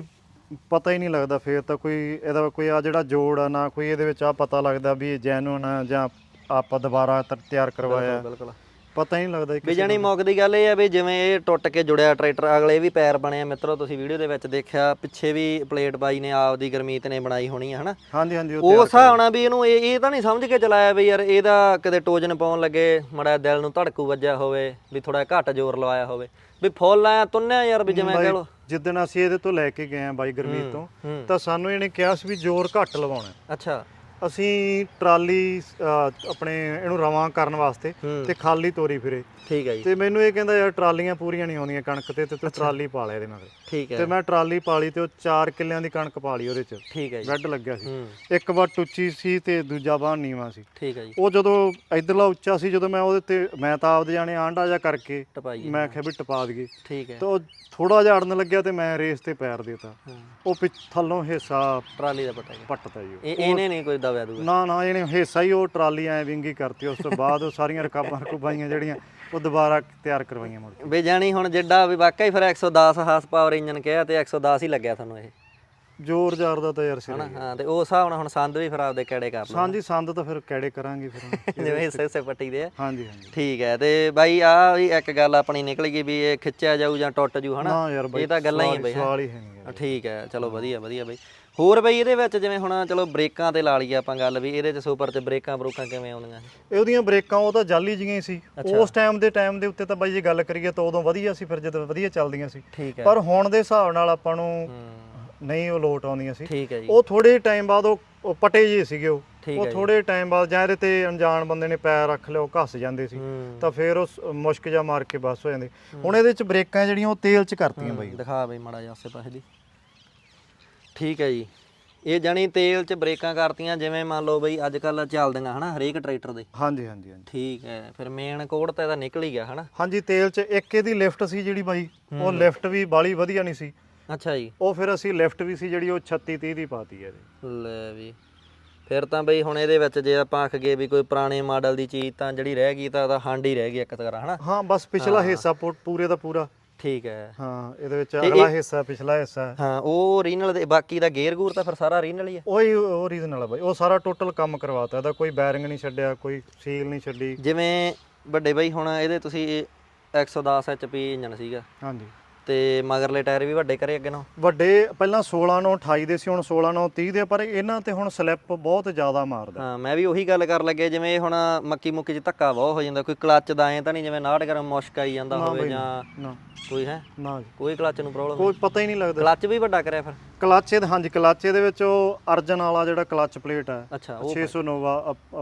ਪਤਾ ਹੀ ਨਹੀਂ ਲੱਗਦਾ ਫੇਰ ਤਾਂ ਕੋਈ ਇਹਦਾ ਕੋਈ ਆ ਜਿਹੜਾ ਜੋੜ ਆ ਨਾ ਕੋਈ ਇਹਦੇ ਵਿੱਚ ਆ ਪਤਾ ਲੱਗਦਾ ਵੀ ਇਹ ਜੈਨੂਨ ਆ ਜਾਂ ਆਪਾਂ ਦੁਬਾਰਾ ਤ- ਤਿਆਰ ਕਰਵਾਇਆ। ਬਿਲਕੁਲ। ਪਤਾ ਹੀ ਨਹੀਂ ਲੱਗਦਾ ਵੀ ਜਾਨੀ ਮੁੱਕ ਦੀ ਗੱਲ ਇਹ ਆ ਵੀ ਜਿਵੇਂ ਇਹ ਟੁੱਟ ਕੇ ਜੁੜਿਆ ਟਰੈਕਟਰ ਅਗਲੇ ਵੀ ਪੈਰ ਬਣੇ ਆ ਮਿੱਤਰੋ ਤੁਸੀਂ ਵੀਡੀਓ ਦੇ ਵਿੱਚ ਦੇਖਿਆ ਪਿੱਛੇ ਵੀ ਪਲੇਟ ਬਾਈ ਨੇ ਆਪਦੀ ਗਰਮੀਤ ਨੇ ਬਣਾਈ ਹੋਣੀ ਆ ਹਨਾ? ਹਾਂਜੀ ਹਾਂਜੀ ਉਹ ਉਹ ਹਿਸਾਬ ਨਾਲ ਵੀ ਇਹਨੂੰ ਇਹ ਇਹ ਤਾਂ ਨਹੀਂ ਸਮਝ ਕੇ ਚਲਾਇਆ ਵੀ ਯਾਰ ਇਹਦਾ ਕਿਤੇ ਟੋਜਨ ਪਾਉਣ ਲੱਗੇ ਮੜਾ ਦਿਲ ਨੂੰ ਧੜਕੂ ਵੱਜਿਆ ਹੋਵੇ ਵੀ ਥੋੜਾ ਘੱਟ ਜ਼ੋਰ ਲਵਾਇਆ ਹੋਵੇ। ਵੀ ਫੁੱਲ ਆਇਆ ਤੁੰਨਿਆ ਯਾਰ ਵੀ ਜਿਵੇਂ ਕਹ ਲੋ ਜਿੱਦਣ ਅਸੀਂ ਇਹਦੇ ਤੋਂ ਲੈ ਕੇ ਗਏ ਆ ਬਾਈ ਗਰਮੀਤ ਤੋਂ ਹੂੰ। ਤਾਂ ਸਾਨੂੰ ਇਹਨੇ ਕਿਹਾ ਸੀ ਵੀ ਜ਼ੋਰ ਘੱਟ ਲਵਾਉਣਾ। ਅੱਛਾ। ਅਸੀਂ ਟਰਾਲੀ ਆਪਣੇ ਇਹਨੂੰ ਰਵਾਂ ਕਰਨ ਵਾਸਤੇ ਤੇ ਖਾਲੀ ਤੋਰੀ ਫਿਰੇ। ਠੀਕ ਹੈ ਜੀ। ਤੇ ਮੈਨੂੰ ਇਹ ਕਹਿੰਦਾ ਯਾਰ ਟਰਾਲੀਆਂ ਪੂਰੀਆਂ ਨਹੀਂ ਆਉਂਦੀਆਂ ਕਣਕ ਤੇ ਤੇ ਤੂੰ ਟਰਾਲੀ ਪਾ ਲੈ ਇਹਦੇ ਨਾਲ ਠੀਕ ਤੇ ਹੈ ਮੈਂ ਟਰਾਲੀ ਪਾਲੀ ਤੇ ਉਹ 4 ਕਿੱਲਿਆਂ ਦੀ ਕਣਕ ਪਾਲੀ ਉਹਦੇ ਚ। ਠੀਕ ਹੈ ਜੀ। ਬੈੱਡ ਲੱਗਿਆ ਸੀ। ਹੂੰ। ਇੱਕ ਵਾਰ ਟੁੱਚੀ ਸੀ ਤੇ ਦੂਜਾ ਬਾਹ ਨੀਵਾ ਸੀ। ਠੀਕ ਹੈ ਜੀ। ਉਹ ਜਦੋਂ ਇਧਰਲਾ ਉੱਚਾ ਸੀ ਜਦੋਂ ਮੈਂ ਉਹਦੇ ਤੇ ਮੈਂ ਤਾਂ ਆਪਦੇ ਜਾਣੇ ਆਂਡਾ ਜਾ ਕਰਕੇ ਟਪਾਈ ਮੈਂ ਕਿਹਾ ਵੀ ਟਪਾ ਦਈਏ। ਠੀਕ ਹੈ ਤਾਂ ਉਹ ਥੋੜਾ ਜਿਹਾ ਅੜਨ ਲੱਗਿਆ ਤੇ ਮੈਂ ਰੇਸ ਤੇ ਪੈਰ ਦੇਤਾ। ਹਾਂ। ਉਹ ਪਿੱਛ ਥੱਲੋਂ ਹਿੱਸਾ ਟਰਾਲੀ ਦਾ ਪਟਾ ਜੀ। ਪੱਟਤਾ ਜੀ ਉਹ। ਇਹ ਇਹਨੇ ਨਹੀਂ ਕੋਈ ਦਵਿਆ ਦੂਗਾ। ਨਾ ਨਾ ਇਹਨੇ ਹਿੱਸਾ ਹੀ ਉਹ ਟਰਾਲੀ ਐ ਵਿੰਗੀ ਕਰਤੀ ਉਸ ਤੋਂ ਬਾਅਦ ਉਹ ਸਾਰੀਆਂ ਰਕਾਬਾਂ ਰਕੂਬਾਈਆਂ ਜਿਹੜੀਆਂ ਉਹ ਦੁਬਾਰਾ ਤਿਆਰ ਕਰਵਾਈਆਂ ਮੁੜ ਕੇ। ਵੀ ਜਾਣੀ ਹੁਣ ਜਿੱਡਾ ਵੀ ਵਾਕਈ ਫਿਰ 110 ਹਾਰਸ ਪਾਵਰ ਇੰਜਨ ਕਿਹਾ ਤੇ 110 ਹੀ ਲੱਗਿਆ ਤੁਹਾਨੂੰ ਇਹ। ਜ਼ੋਰ ਜ਼ਾਰ ਦਾ ਤਾਂ ਯਾਰ ਸਿਰ ਹਨਾ? ਹਾਂ ਤੇ ਉਸ ਹਿਸਾਬ ਨਾਲ ਹੁਣ ਸੰਦ ਵੀ ਫਿਰ ਆਪਦੇ ਕਿਹੜੇ ਕਰ ਲਓ ਹਾਂਜੀ ਸੰਦ ਤਾਂ ਫਿਰ ਕਿਹੜੇ ਕਰਾਂਗੇ ਫਿਰ। <laughs> ਜਿਵੇਂ ਹਿੱਸੇ ਹਿੱਸੇ ਪੱਟੀ ਦੇ ਆ। ਹਾਂਜੀ ਹਾਂਜੀ। ਠੀਕ ਹੈ ਤੇ ਬਾਈ ਆ ਵੀ ਇੱਕ ਗੱਲ ਆਪਣੀ ਨਿਕਲ ਗਈ ਵੀ ਇਹ ਖਿੱਚਿਆ ਜਾਊ ਜਾਂ ਟੁੱਟ ਜੂ ਹਨਾ? ਇਹ ਤਾਂ ਗੱਲਾਂ ਹੀ ਆ ਬਈ। ਸਵਾਲ ਹੀ ਹੈ ਨਹੀਂ ਯਾਰ। ਠੀਕ ਹੈ ਚਲੋ ਵਧੀਆ ਵਧੀਆ ਬਈ। ਹੋਰ ਬਈ ਇਹਦੇ ਵਿੱਚ ਜਿਵੇਂ ਹੁਣ ਚਲੋ ਬ੍ਰੇਕਾਂ ਤੇ ਲਾ ਲਈਏ ਆਪਾਂ ਗੱਲ ਵੀ ਇਹਦੇ ਚ ਸੁਪਰ ਚ ਬ੍ਰੇਕਾਂ ਬਰੂਕਾਂ ਕਿਵੇਂ ਆਉਂਦੀਆਂ ਇਹ ਉਹਦੀਆਂ ਬ੍ਰੇਕਾਂ ਉਹ ਤਾਂ ਜਾਲੀ ਜੀਆਂ ਹੀ ਸੀ। ਉਸ ਟਾਈਮ ਦੇ ਟਾਈਮ ਦੇ ਉੱਤੇ ਤਾਂ ਬਾਈ ਜੇ ਗੱਲ ਕਰੀਏ ਤਾਂ ਉਦੋਂ ਵਧੀਆ ਸੀ ਫਿਰ ਜਦੋਂ ਵਧੀਆ ਚੱਲਦੀਆਂ ਸੀ। ਪਰ ਹੁਣ ਦੇ ਹਿਸਾਬ ਨਾਲ ਆਪਾਂ ਨੂੰ ਨਹੀਂ ਉਹ ਲੋਟ ਆਉਂਦੀਆਂ ਸੀ। ਜੀ। ਉਹ ਥੋੜੇ ਟਾਈਮ ਬਾਅਦ ਉਹ ਪਟੇ ਜਿਹੇ ਸੀਗੇ ਉਹ। ਉਹ ਥੋੜੇ ਟਾਈਮ ਬਾਅਦ ਜਾਂ ਇਹਦੇ ਤੇ ਅਣਜਾਣ ਬੰਦੇ ਨੇ ਪੈਰ ਰੱਖ ਲਿਆ ਉਹ ਘਸ ਜਾਂਦੇ ਸੀ। ਤਾਂ ਫਿਰ ਉਹ ਮੁਸ਼ਕ ਜਾ ਮਾਰ ਕੇ ਬਸ ਹੋ ਜਾਂਦੇ। ਹੁਣ ਇਹਦੇ ਚ ਬ੍ਰੇਕਾਂ ਜਿਹੜੀਆਂ ਉਹ ਤੇਲ ਚ ਕਰਤੀਆਂ ਬਾਈ। ਦਿਖਾ ਬਈ ਮਾੜਾ ਜਿਹਾ ਆਸੇ ਪਾਸੇ ਦੀ। ਠੀਕ ਹੈ ਜੀ। ਇਹ ਜਾਨੀ ਤੇਲ ਚ ਬ੍ਰੇਕਾਂ ਕਰਤੀਆਂ ਜਿਵੇਂ ਮੰਨ ਲਓ ਬਈ ਅੱਜ ਕੱਲ ਚੱਲਦੀਆਂ ਹਨਾ ਹਰੇਕ ਟਰੈਕਟਰ ਦੇ। ਹਾਂਜੀ ਹਾਂਜੀ ਹਾਂਜੀ। ਠੀਕ ਹੈ ਫਿਰ ਮੇਨ ਕੋਡ ਤਾਂ ਇਹਦਾ ਨਿਕਲ ਹੀ ਗਿਆ ਹਨਾ। ਹਾਂਜੀ ਤੇਲ ਚ ਇੱਕ ਇਹਦੀ ਲਿਫਟ ਸੀ ਜਿਹੜੀ ਬਾਈ ਉਹ ਲਿਫਟ ਵੀ ਬਾਲੀ ਵਧੀਆ ਨਹੀਂ ਸੀ। ਅੱਛਾ ਜੀ। ਉਹ ਫਿਰ ਅਸੀਂ ਲਿਫਟ ਵੀ ਸੀ ਜਿਹੜੀ ਉਹ 36 30 ਦੀ ਪਾਤੀ ਹੈ ਇਹਦੇ। ਲੈ ਵੀ। ਫਿਰ ਤਾਂ ਬਈ ਹੁਣ ਇਹਦੇ ਵਿੱਚ ਜੇ ਆਪਾਂ ਆਖ ਗਏ ਵੀ ਕੋਈ ਪੁਰਾਣੇ ਮਾਡਲ ਦੀ ਚੀਜ਼ ਤਾਂ ਜਿਹੜੀ ਰਹਿ ਗਈ ਤਾਂ ਉਹਦਾ ਹੰਡ ਹੀ ਰਹਿ ਗਈ ਇੱਕ ਤਰ੍ਹਾਂ ਹਨਾ। ਹਾਂ ਬਸ ਪਿਛਲਾ ਹਿੱਸਾ ਪੂਰੇ ਦਾ ਪੂਰਾ। ਠੀਕ ਹੈ। ਹਾਂ ਇਹਦੇ ਵਿੱਚ ਅਗਲਾ ਹਿੱਸਾ ਪਿਛਲਾ ਹਿੱਸਾ। ਹਾਂ ਉਹ ਓਰੀਜਨਲ ਦੇ ਬਾਕੀ ਦਾ ਗੇਅਰ ਗੂਰ ਤਾਂ ਫਿਰ ਸਾਰਾ ਓਰੀਜਨਲ ਹੀ ਆ। ਉਹੀ ਓਰੀਜਨਲ ਆ ਬਾਈ ਉਹ ਸਾਰਾ ਟੋਟਲ ਕੰਮ ਕਰਵਾਤਾ ਇਹਦਾ ਕੋਈ ਬੈਰਿੰਗ ਨਹੀਂ ਛੱਡਿਆ ਕੋਈ ਸੀਲ ਨਹੀਂ ਛੱਡੀ। ਜਿਵੇਂ ਵੱਡੇ ਬਈ ਹੁਣ ਇਹਦੇ ਤੁਸੀਂ 110 HP ਇੰਜਨ ਸੀਗਾ। ਹਾਂਜੀ। ਤੇ ਮਗਰਲੇ ਟਾਇਰ ਵੀ ਵੱਡੇ ਕਰੇ ਅੱਗੇ ਨੂੰ ਵੱਡੇ ਪਹਿਲਾਂ 16 ਨੂੰ 28 ਦੇ ਸੀ ਹੁਣ 16 ਨੂੰ 30 ਦੇ ਪਰ ਇਹਨਾਂ ਤੇ ਹੁਣ ਸਲਿੱਪ ਬਹੁਤ ਜ਼ਿਆਦਾ ਮਾਰਦਾ। ਹਾਂ ਮੈਂ ਵੀ ਉਹੀ ਗੱਲ ਕਰ ਲੱਗੇ ਜਿਵੇਂ ਇਹ ਹੁਣ ਮੱਕੀ ਮੁੱਕੀ ਚ ਧੱਕਾ ਬਹੁਤ ਹੋ ਜਾਂਦਾ ਕੋਈ ਕਲੱਚ ਦਾ ਐ ਤਾਂ ਨਹੀਂ ਜਿਵੇਂ ਨਾੜ ਗਰਮ ਮੁਸ਼ਕ ਆਈ ਜਾਂਦਾ ਹੋਵੇ ਜਾਂ ਕੋਈ ਹੈ? ਨਾ ਕੋਈ ਕਲੱਚ ਨੂੰ ਪ੍ਰੋਬਲਮ ਕੋਈ ਪਤਾ ਹੀ ਨਹੀਂ ਲੱਗਦਾ। ਕਲੱਚ ਵੀ ਵੱਡਾ ਕਰਿਆ ਫਿਰ? ਕਲੱਚ ਇਹਦੇ ਹਾਂਜੀ ਕਲੱਚ ਇਹਦੇ ਵਿੱਚ ਉਹ ਅਰਜਨ ਵਾਲਾ ਜਿਹੜਾ ਕਲੱਚ ਪਲੇਟ ਹੈ ਅੱਛਾ ਉਹ 600 ਨੋਵਾ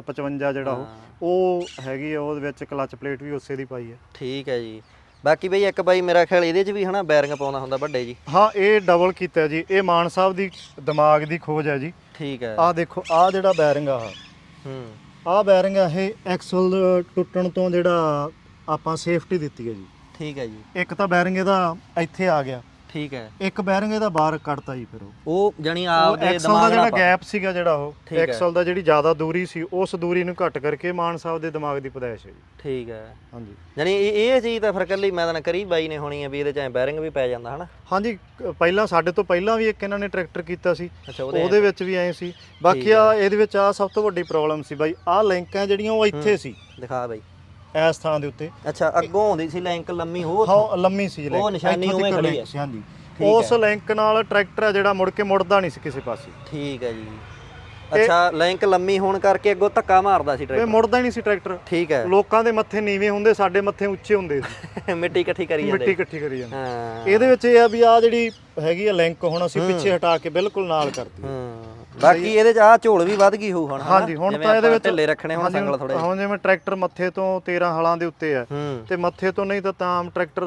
55 ਜਿਹੜਾ ਉਹ ਉਹ ਹੈਗੀ ਆ ਉਹਦੇ ਵਿੱਚ ਕਲੱਚ ਪਲੇਟ ਵੀ ਉਸੇ ਦੀ ਪਾਈ ਹੈ। ਠੀਕ ਹੈ ਜੀ। ਬਾਕੀ ਬਈ ਇੱਕ ਬਾਈ ਮੇਰਾ ਖਿਆਲ ਇਹਦੇ 'ਚ ਵੀ ਹਨਾ ਬੈਰਿੰਗ ਪਾਉਂਦਾ ਹੁੰਦਾ ਵੱਡੇ ਜੀ। ਹਾਂ ਇਹ ਡਬਲ ਕੀਤਾ ਜੀ। ਇਹ ਮਾਨ ਸਾਹਿਬ ਦੀ ਦਿਮਾਗ ਦੀ ਖੋਜ ਹੈ ਜੀ। ਠੀਕ ਹੈ। ਆਹ ਦੇਖੋ ਆਹ ਜਿਹੜਾ ਬੈਰਿੰਗ ਆ ਹੂੰ। ਆਹ ਬੈਰਿੰਗ ਆ ਇਹ ਐਕਸਲ ਟੁੱਟਣ ਤੋਂ ਜਿਹੜਾ ਆਪਾਂ ਸੇਫਟੀ ਦਿੱਤੀ ਹੈ ਜੀ। ਠੀਕ ਹੈ ਜੀ। ਇੱਕ ਤਾਂ ਬੈਰਿੰਗ ਇਹਦਾ ਇੱਥੇ ਆ ਗਿਆ। ਠੀਕ ਹੈ। ਇੱਕ ਬੈਰਿੰਗ ਇਹਦਾ ਬਾਹਰ ਕੱਢਤਾ ਜੀ ਫਿਰ ਉਹ। ਉਹ ਜਣੀ ਆਪ ਦੇ ਐਕਸਲ ਦਾ ਦਿਮਾਗ ਜਿਹੜਾ ਨਾਲ ਪਾ- ਗੈਪ ਸੀਗਾ ਜਿਹੜਾ ਉਹ ਠੀਕ ਹੈ। ਐਕਸਲ ਦਾ ਜਿਹੜੀ ਜ਼ਿਆਦਾ ਦੂਰੀ ਸੀ ਉਸ ਦੂਰੀ ਨੂੰ ਘੱਟ ਕਰਕੇ ਮਾਨ ਸਾਹਿਬ ਦੇ ਦਿਮਾਗ ਦੀ ਪਦਾਇਸ਼ ਹੈ ਜੀ। ਠੀਕ ਹੈ। ਹਾਂਜੀ। ਜਣੀ ਇਹ ਇਹ ਚੀਜ਼ ਤਾਂ ਫਿਰ ਕੱਲੀ ਮੈਂ ਤਾਂ ਨਾ ਕਰੀ ਬਾਈ ਨੇ ਹੋਣੀ ਹੈ ਵੀ ਇਹਦੇ 'ਚ ਐ ਬੈਰਿੰਗ ਵੀ ਪੈ ਜਾਂਦਾ ਹਨਾ? ਹਾਂਜੀ ਕ- ਪਹਿਲਾਂ ਸਾਡੇ ਤੋਂ ਪਹਿਲਾਂ ਵੀ ਇੱਕ ਇਹਨਾਂ ਨੇ ਟਰੈਕਟਰ ਕੀਤਾ ਸੀ। ਅੱਛਾ ਉਹਦੇ ਉਹਦੇ ਵਿੱਚ ਵੀ ਐ ਸੀ। ਬਾਕੀ ਆ ਇਹਦੇ ਵਿੱਚ ਆ ਸਭ ਤੋਂ ਵੱਡੀ ਪ੍ਰੋਬਲਮ ਸੀ ਬਾਈ। ਆ ਲਿੰਕਾਂ ਜਿਹੜੀਆਂ ਉਹ ਇੱਥੇ ਸੀ। ਦਿਖਾ ਬਾਈ। ਇਸ ਥਾਂ ਦੇ ਉੱਤੇ। ਅੱਛਾ ਅੱਗੋਂ ਆਉਂਦੀ ਸੀ ਲਿੰਕ ਲੰਮੀ ਹੋ ਹਾਂ ਲੰਮੀ ਸੀ ਉਹ ਨਿਸ਼ਾਨੀ ਉਵੇਂ ਖੜੀ ਹੈ। ਹਾਂਜੀ। ਉਸ ਲਿੰਕ ਨਾਲ ਟਰੈਕਟਰ ਆ ਜਿਹੜਾ ਮੁੜ ਕੇ ਮੁੜਦਾ ਨਹੀਂ ਸੀ ਕਿਸੇ ਪਾਸੇ। ਠੀਕ ਹੈ ਜੀ। ਅੱਛਾ ਲਿੰਕ ਲੰਮੀ ਹੋਣ ਕਰਕੇ ਅੱਗੋਂ ਧੱਕਾ ਮਾਰਦਾ ਸੀ ਇਹ ਟਰੈਕਟਰ ਮੁੜਦਾ ਹੀ ਨਹੀਂ ਸੀ ਟਰੈਕਟਰ ਠੀਕ ਹੈ। ਲੋਕਾਂ ਦੇ ਮੱਥੇ ਨੀਵੇਂ ਹੁੰਦੇ ਸਾਡੇ ਮੱਥੇ ਉੱਚੇ ਹੁੰਦੇ। ਸੀ <laughs> ਮਿੱਟੀ ਇਕੱਠੀ ਕਰੀ ਮਿੱਟੀ ਜਾਂਦੇ ਇਕੱਠੀ ਕਰੀ ਜਾਂਦੇ। ਹਾਂ। ਇਹਦੇ ਵਿੱਚ ਇਹ ਆ ਵੀ ਆ ਜਿਹੜੀ ਹੈਗੀ ਆ ਲਿੰਕ ਹੁਣ ਅਸੀਂ ਪਿੱਛੇ ਹਟਾ ਕੇ ਬਿਲਕੁਲ ਨਾਲ ਕਰਤੀ ਹੂੰ। ਬਾਕੀ ਇਹਦੇ 'ਚ ਆ ਝੋਲ ਵੀ ਵੱਧ ਗਈ ਹੋਊ ਹੁਣ? ਹਾਂਜੀ ਹੁਣ ਤਾਂ ਇਹਦੇ ਵਿੱਚ ਢਿੱਲੇ ਰੱਖਣੇ ਹੁਣ ਸੰਗਲ ਥੋੜੇ ਹੁਣ ਜਿਵੇਂ ਟਰੈਕਟਰ ਮੱਥੇ ਤੋਂ 13 ਹਲਾਂ ਦੇ ਉੱਤੇ ਆ ਤੇ ਮੱਥੇ ਤੋਂ ਨਹੀਂ ਤਾਂ ਤਾਂ ਆਮ ਟਰੈਕਟਰ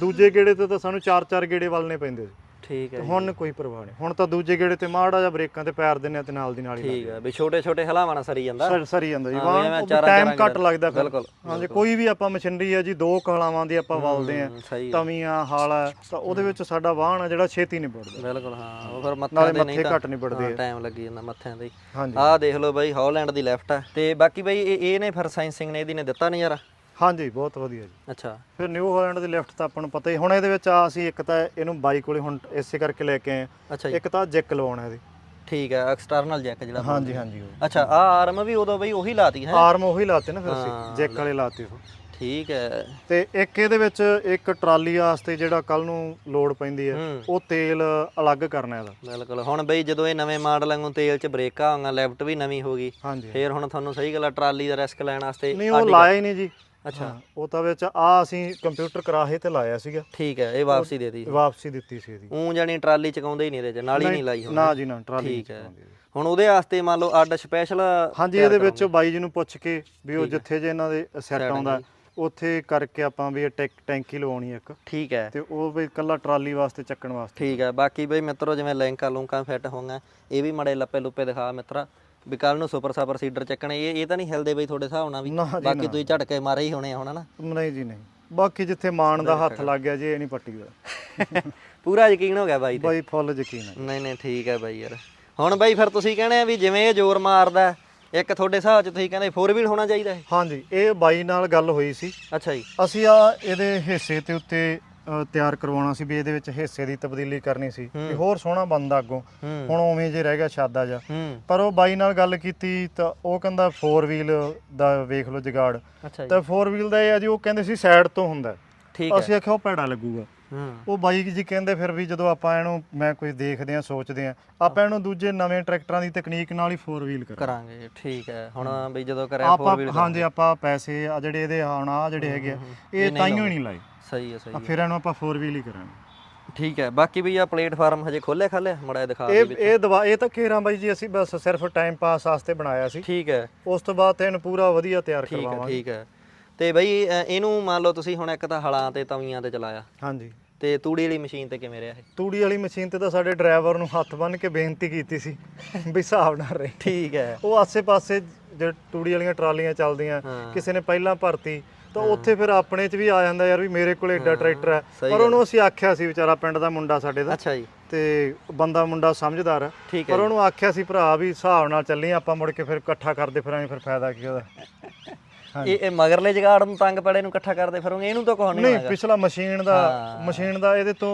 ਦੂਜੇ ਗੇੜੇ ਤੇ ਤਾਂ ਸਾਨੂੰ 4-4 ਗੇੜੇ ਵੱਲਨੇ ਪੈਂਦੇ। ਸੀ ਠੀਕ ਹੈ ਤੇ ਹੁਣ ਕੋਈ ਪਰਵਾਹ ਨਹੀਂ। ਹੁਣ ਤਾਂ ਦੂਜੇ ਗੇੜੇ ਤੇ ਮਾੜਾ ਜਿਹਾ ਬ੍ਰੇਕਾਂ ਤੇ ਪੈਰ ਦਿੰਨੇ ਆ ਤੇ ਨਾਲ ਦੀ ਨਾਲ ਹੀ ਠੀਕ ਹੈ। ਵੀ ਛੋਟੇ ਛੋਟੇ ਹਲਾਵਾਂ ਨਾਲ ਸਰੀ ਜਾਂਦਾ। ਸਰ ਸਰੀ ਜਾਂਦਾ ਜੀ। ਹਾਂ, ਵੀ ਐਵੇਂ ਵਾਹ ਚਾਰਾਂ ਟਾਈਮ ਚਾਰਾਂ ਘੱਟ ਲੱਗਦਾ ਫਿਰ। ਬਿਲਕੁਲ, ਹਾਂਜੀ ਕੋਈ ਵੀ ਆਪਾਂ ਮਸ਼ੀਨਰੀ ਆ ਜੀ ਦੋ ਕਲਾਵਾਂ ਦੀ ਆਪਾਂ ਵਲਦੇ ਆ। ਹੂੰ, ਸਹੀ ਹੈ। ਤਵੀਆਂ ਹਾਲਾ ਤਾਂ ਉਹਦੇ ਵਿੱਚ ਸਾਡਾ ਵਾਹਣ ਆ ਜਿਹੜਾ ਛੇਤੀ ਨਹੀਂ ਪੜਦਾ ਬਿਲਕੁਲ ਹਾਂ ਉਹ ਫਿਰ ਮੱਥਿਆਂ ਨਾਲੇ ਤੇ ਨਹੀਂ ਮੱਥੇ ਘੱਟ ਨਹੀਂ ਪੜਦੇ ਟਾਈਮ ਲੱਗੀ ਜਾਂਦਾ ਮੱਥਿਆਂ ਤੇ। ਹਾਂਜੀ ਆਹ ਦੇਖ ਲਓ ਬਾਈ ਹਾਲੈਂਡ ਦੀ ਲੈਫਟ ਹੈ ਤੇ ਬਾਕੀ ਬਾਈ ਇਹ ਇਹਨੇ ਫਿਰ ਸਾਇੰਸਿੰਗ ਨੇ ਇਹਦੀ ਨੇ ਦਿੱਤਾ ਨਜ਼ਾਰਾ ਹਾਂਜੀ ਬਹੁਤ ਵਧੀਆ ਜੀ। ਅੱਛਾ। ਫਿਰ ਨਿਊ ਹਾਲੈਂਡ ਦੀ ਲੈਫਟ ਤਾਂ ਆਪਾਂ ਨੂੰ ਪਤਾ ਹੀ ਹੁਣ ਇਹਦੇ ਵਿੱਚ ਆ ਅਸੀਂ ਇੱਕ ਤਾਂ ਇਹਨੂੰ ਬਾਈ ਕੋਲੇ ਹੁਣ ਇਸੇ ਕਰਕੇ ਲੈ ਕੇ ਆਏ ਜੀ। ਇੱਕ ਤਾਂ ਜੈਕ ਲਵਾਉਣਾ ਇਹਦੇ। ਠੀਕ ਹੈ ਐਕਸਟਰਨਲ ਜੈਕ ਜਿਹੜਾ ਹਾਂਜੀ ਹਾਂਜੀ ਉਹ। ਅੱਛਾ ਆ ਆਰਮ ਵੀ ਉਦੋਂ ਬਈ ਉਹੀ ਲਾਤੀ ਹੈ? ਆਰਮ ਉਹੀ ਲਾਤੇ ਨਾ ਫਿਰ ਹਾਂ, ਅਸੀਂ ਜੈਕ ਵਾਲੇ ਲਾਤੇ ਉਹ। ਠੀਕ ਹੈ। ਤੇ ਇੱਕ ਇਹਦੇ ਵਿੱਚ ਇੱਕ ਟਰਾਲੀ ਵਾਸਤੇ ਜਿਹੜਾ ਕੱਲ ਨੂੰ ਲੋਡ ਪੈਂਦੀ ਹੈ ਹੂੰ। ਉਹ ਤੇਲ ਅਲੱਗ ਕਰਨਾ ਇਹਦਾ। ਬਿਲਕੁਲ ਹੁਣ ਬਈ ਜਦੋਂ ਇਹ ਨਵੇਂ ਮਾਡਲ ਵਾਂਗੂ ਤੇਲ 'ਚ ਬ੍ਰੇਕਾਂ ਆਉਂਗਾ ਲੈਫਟ ਵੀ ਨਵੀਂ ਹੋ ਗਈ ਹਾਂਜੀ। ਫੇਰ ਹੁਣ ਤੁਹਾਨੂੰ ਸਹੀ ਗੱਲ ਆ ਟਰਾਲੀ ਦਾ ਰਿਸਕ ਲੈਣ ਵਾਸਤੇ ਨਹੀਂ ਉਹ ਲਾਇਆ ਹੀ ਨਹੀਂ ਜੀ। ਅੱਛਾ। ਹਾਂ, ਉਹ ਤਾਂ ਵਿੱਚ ਆ ਅਸੀਂ ਕੰਪਿਊਟਰ ਕਰਾਹੇ ਤੇ ਲਾਇਆ ਸੀਗਾ। ਠੀਕ ਹੈ ਇਹ ਵਾਪਸੀ ਦੇ ਦਿੱਤੀ ਵਾਪਸੀ ਦਿੱਤੀ ਸੀ ਇਹਦੀ। ਉਂ ਜਾਨੀ ਟਰਾਲੀ ਚਕਾਉਂਦੇ ਹੀ ਨਹੀਂ ਇਹਦੇ 'ਚ ਨਾਲ ਹੀ ਨਹੀਂ ਲਾਈ ਹੁਣ। ਨਾ ਜੀ ਨਾ ਟਰਾਲੀ ਠੀਕ ਹੈ। ਹੁਣ ਉਹਦੇ ਵਾਸਤੇ ਮੰਨ ਲਓ ਅੱਡ ਸਪੈਸ਼ਲ ਹਾਂਜੀ ਇਹਦੇ ਵਿੱਚ ਬਾਈ ਜੀ ਨੂੰ ਪੁੱਛ ਕੇ ਵੀ ਉਹ ਜਿੱਥੇ ਜੇ ਇਹਨਾਂ ਦੇ ਸੈੱਟ ਆਉਂਦਾ ਉੱਥੇ ਕਰਕੇ ਆਪਾਂ ਵੀ ਇਹ ਟੈਕ ਟੈਂਕੀ ਲਵਾਉਣੀ ਇੱਕ। ਠੀਕ ਹੈ। ਤੇ ਉਹ ਵੀ ਕੱਲਾ ਟਰਾਲੀ ਵਾਸਤੇ ਚੱਕਣ ਵਾਸਤੇ। ਠੀਕ ਹੈ ਬਾਕੀ ਬਈ ਮਿੱਤਰੋ ਜਿਵੇਂ ਲਿੰਕਾਂ ਲੁੰਕਾਂ ਫਿੱਟ ਹੋਈਆਂ ਇਹ ਵੀ ਮੜੇ ਲੱਪੇ ਲੁੱਪੇ ਦਿਖਾ ਮਿੱਤਰਾ। ਵੀ ਕੱਲ ਨੂੰ ਸੁਪਰ ਸਾਪਰ ਸੀਡਰ ਚੱਕਣੇ ਇਹ ਇਹ ਤਾਂ ਨਹੀਂ ਹਿਲਦੇ ਬਈ ਤੁਹਾਡੇ ਹਿਸਾਬ ਨਾਲ ਵੀ। ਨਾ ਜੀ ਬਾਕੀ ਤੁਸੀਂ ਝਟਕੇ ਮਾਰੇ ਹੀ ਹੋਣੇ ਆ ਹੁਣ ਨਾ? ਨਹੀਂ ਜੀ ਨਹੀਂ। ਬਾਕੀ ਜਿੱਥੇ ਮਾਨ ਦਾ ਹੱਥ ਲੱਗ ਗਿਆ ਜੀ ਇਹ ਨਹੀਂ ਪੱਟੀ ਦਾ <laughs> ਪੂਰਾ ਯਕੀਨ ਹੋ ਗਿਆ ਬਾਈ ਤੇ? ਬਾਈ ਫੁੱਲ ਯਕੀਨ ਹੈ। ਨਹੀਂ ਨਹੀਂ ਠੀਕ ਹੈ ਬਾਈ ਯਾਰ। ਹੁਣ ਬਾਈ ਫਿਰ ਤੁਸੀਂ ਕਹਿੰਦੇ ਆ ਵੀ ਜਿਵੇਂ ਇਹ ਜ਼ੋਰ ਮਾਰਦਾ ਹੈ, ਇੱਕ ਤੁਹਾਡੇ ਹਿਸਾਬ 'ਚ ਤੁਸੀਂ ਕਹਿੰਦੇ 4 ਵੀਲ ਹੋਣਾ ਚਾਹੀਦਾ ਇਹ? ਹਾਂਜੀ ਇਹ ਬਾਈ ਨਾਲ ਗੱਲ ਹੋਈ ਸੀ। ਅੱਛਾ ਜੀ। ਅਸੀਂ ਆ ਇਹਦੇ ਹਿੱਸੇ ਤੇ ਉੱਤੇ ਤਿਆਰ ਕਰਵਾਉਣਾ ਸੀ ਵੀ ਇਹਦੇ ਵਿੱਚ ਹਿੱਸੇ ਦੀ ਤਬਦੀਲੀ ਕਰਨੀ ਸੀ ਵੀ ਹੋਰ ਸੋਹਣਾ ਬੰਦਾ ਅੱਗੋਂ। ਹੁਣ ਉਵੇਂ ਜੇ ਰਹਿ ਗਿਆ ਸ਼ਾਦਾ ਜਾ ਪਰ ਉਹ ਬਾਈ ਨਾਲ ਗੱਲ ਕੀਤੀ ਤਾਂ ਉਹ ਕਹਿੰਦਾ 4 ਵੀਲ ਦਾ ਵੇਖ ਲਓ ਜਗਾੜ। ਤਾਂ 4 ਵੀਲ ਦਾ ਇਹ ਆ ਜੀ ਉਹ ਕਹਿੰਦੇ ਸੀ ਸਾਈਡ ਤੋਂ ਹੁੰਦਾ। ਠੀਕ ਹੈ। ਅਸੀਂ ਆਖਿਆ ਉਹ ਭੈੜਾ ਲੱਗੂਗਾ। ਉਹ ਬਾਈ ਜੀ ਕਹਿੰਦੇ ਫਿਰ ਵੀ ਜਦੋਂ ਆਪਾਂ ਇਹਨੂੰ ਮੈਂ ਕੋਈ ਦੇਖਦੇ ਆ ਸੋਚਦੇ ਆ ਆਪਾਂ ਇਹਨੂੰ ਦੂਜੇ ਨਵੇਂ ਟਰੈਕਟਰਾਂ ਦੀ ਤਕਨੀਕ ਨਾਲ ਹੀ 4 ਵੀਲ ਕਰਾਂਗੇ। ਠੀਕ ਹੈ। ਹੁਣ ਬਈ ਜਦੋਂ ਕਰਿਆ 4 ਆਪਾਂ ਵੀਲ ਹਾਂਜੀ ਆਪਾਂ ਪੈਸੇ ਆ ਜਿਹੜੇ ਇਹਦੇ ਆਉਣ ਆ ਜਿਹੜੇ ਹੈਗੇ ਇਹ ਤਾਈਓ ਹੀ ਨਹੀਂ ਲਾਏ। ਸਹੀ ਹੈ ਸਹੀ ਹੈ ਫਿਰ ਇਹਨੂੰ ਆਪਾਂ 4 ਵੀਲ ਹੀ ਕਰਾਂਗੇ। ਠੀਕ ਹੈ ਬਾਕੀ ਵੀ ਆ ਪਲੇਟਫਾਰਮ ਹਜੇ ਖੋਲੇ ਖਾਲੇ ਮੜਾ ਦਿਖਾ ਇਹ ਦੇ ਇਹ ਦਵਾ ਇਹ ਤਾਂ ਕੇਰਾਂ ਬਾਈ ਜੀ ਅਸੀਂ ਬਸ ਸਿਰਫ ਟਾਈਮ ਪਾਸ ਵਾਸਤੇ ਬਣਾਇਆ ਸੀ। ਠੀਕ ਹੈ। ਉਸ ਤੋਂ ਬਾਅਦ ਤਾਂ ਇਹਨੂੰ ਪੂਰਾ ਵਧੀਆ ਤਿਆਰ ਠੀਕ ਹੈ ਕਰਵਾਵਾਂਗੇ। ਠੀਕ ਹੈ। ਤੇ ਬਈ ਅ, ਇਹਨੂੰ ਮੰਨ ਲਓ ਤੁਸੀਂ ਹੁਣ ਇੱਕ ਤਾਂ ਹਲਾਂ ਤੇ ਤਵੀਆਂ ਤੇ ਚਲਾਇਆ। ਹਾਂਜੀ। ਤੇ ਤੂੜੀ ਵਾਲੀ ਮਸ਼ੀਨ ਤੇ ਕਿਵੇਂ ਰਿਹਾ ਇਹ? ਤੂੜੀ ਵਾਲੀ ਮਸ਼ੀਨ ਤੇ ਤਾਂ ਸਾਡੇ ਡਰਾਈਵਰ ਨੂੰ ਹੱਥ ਬੰਨ ਕੇ ਬੇਨਤੀ ਕੀਤੀ ਸੀ ਵੀ ਹਿਸਾਬ ਨਾਲ ਰਹੇ। ਠੀਕ ਹੈ। ਉਹ ਆਸੇ-ਪਾਸੇ ਜਿਹੜੇ ਤੂੜੀ ਵਾਲੀਆਂ ਟਰਾਲੀਆਂ ਚੱਲਦੀਆਂ ਹਾਂ। ਕਿਸੇ ਨੇ ਪਹਿਲਾਂ ਭਰਤੀ ਤਾਂ ਉੱਥੇ ਫਿਰ ਆਪਣੇ 'ਚ ਵੀ ਆ ਜਾਂਦਾ ਯਾਰ ਵੀ ਮੇਰੇ ਕੋਲ ਏਡਾ ਟਰੈਕਟਰ ਹੈ। ਪਰ ਉਹਨੂੰ ਅਸੀਂ ਆਖਿਆ ਸੀ ਵਿਚਾਰਾ ਪਿੰਡ ਦਾ ਮੁੰਡਾ ਸਾਡੇ ਦਾ। ਅੱਛਾ ਜੀ। ਤੇ ਬੰਦਾ ਮੁੰਡਾ ਸਮਝਦਾਰ ਹੈ। ਪਰ ਉਹਨੂੰ ਆਖਿਆ ਸੀ ਭਰਾ ਵੀ ਹਿਸਾਬ ਨਾਲ ਚੱਲੀ ਆਪਾਂ ਮੁੜ ਕੇ ਫਿਰ ਇਕੱਠਾ ਕਰਦੇ ਫਿਰਾਂਗੇ ਫਿਰ ਫਾਇਦਾ ਕੀ ਉਹਦਾ? ਇਹ ਇਹ ਮਗਰਲੇ ਜਗਾੜ ਨੂੰ ਤੰਗ ਪੜੇ ਨੂੰ ਇਕੱਠਾ ਕਰਦੇ ਫਿਰੋਗੇ ਇਹਨੂੰ ਤਾਂ ਕੁਛ ਨਹੀਂ ਨਹੀਂ ਪਿਛਲਾ ਮਸ਼ੀਨ ਦਾ ਮਸ਼ੀਨ ਦਾ ਇਹਦੇ ਤੋਂ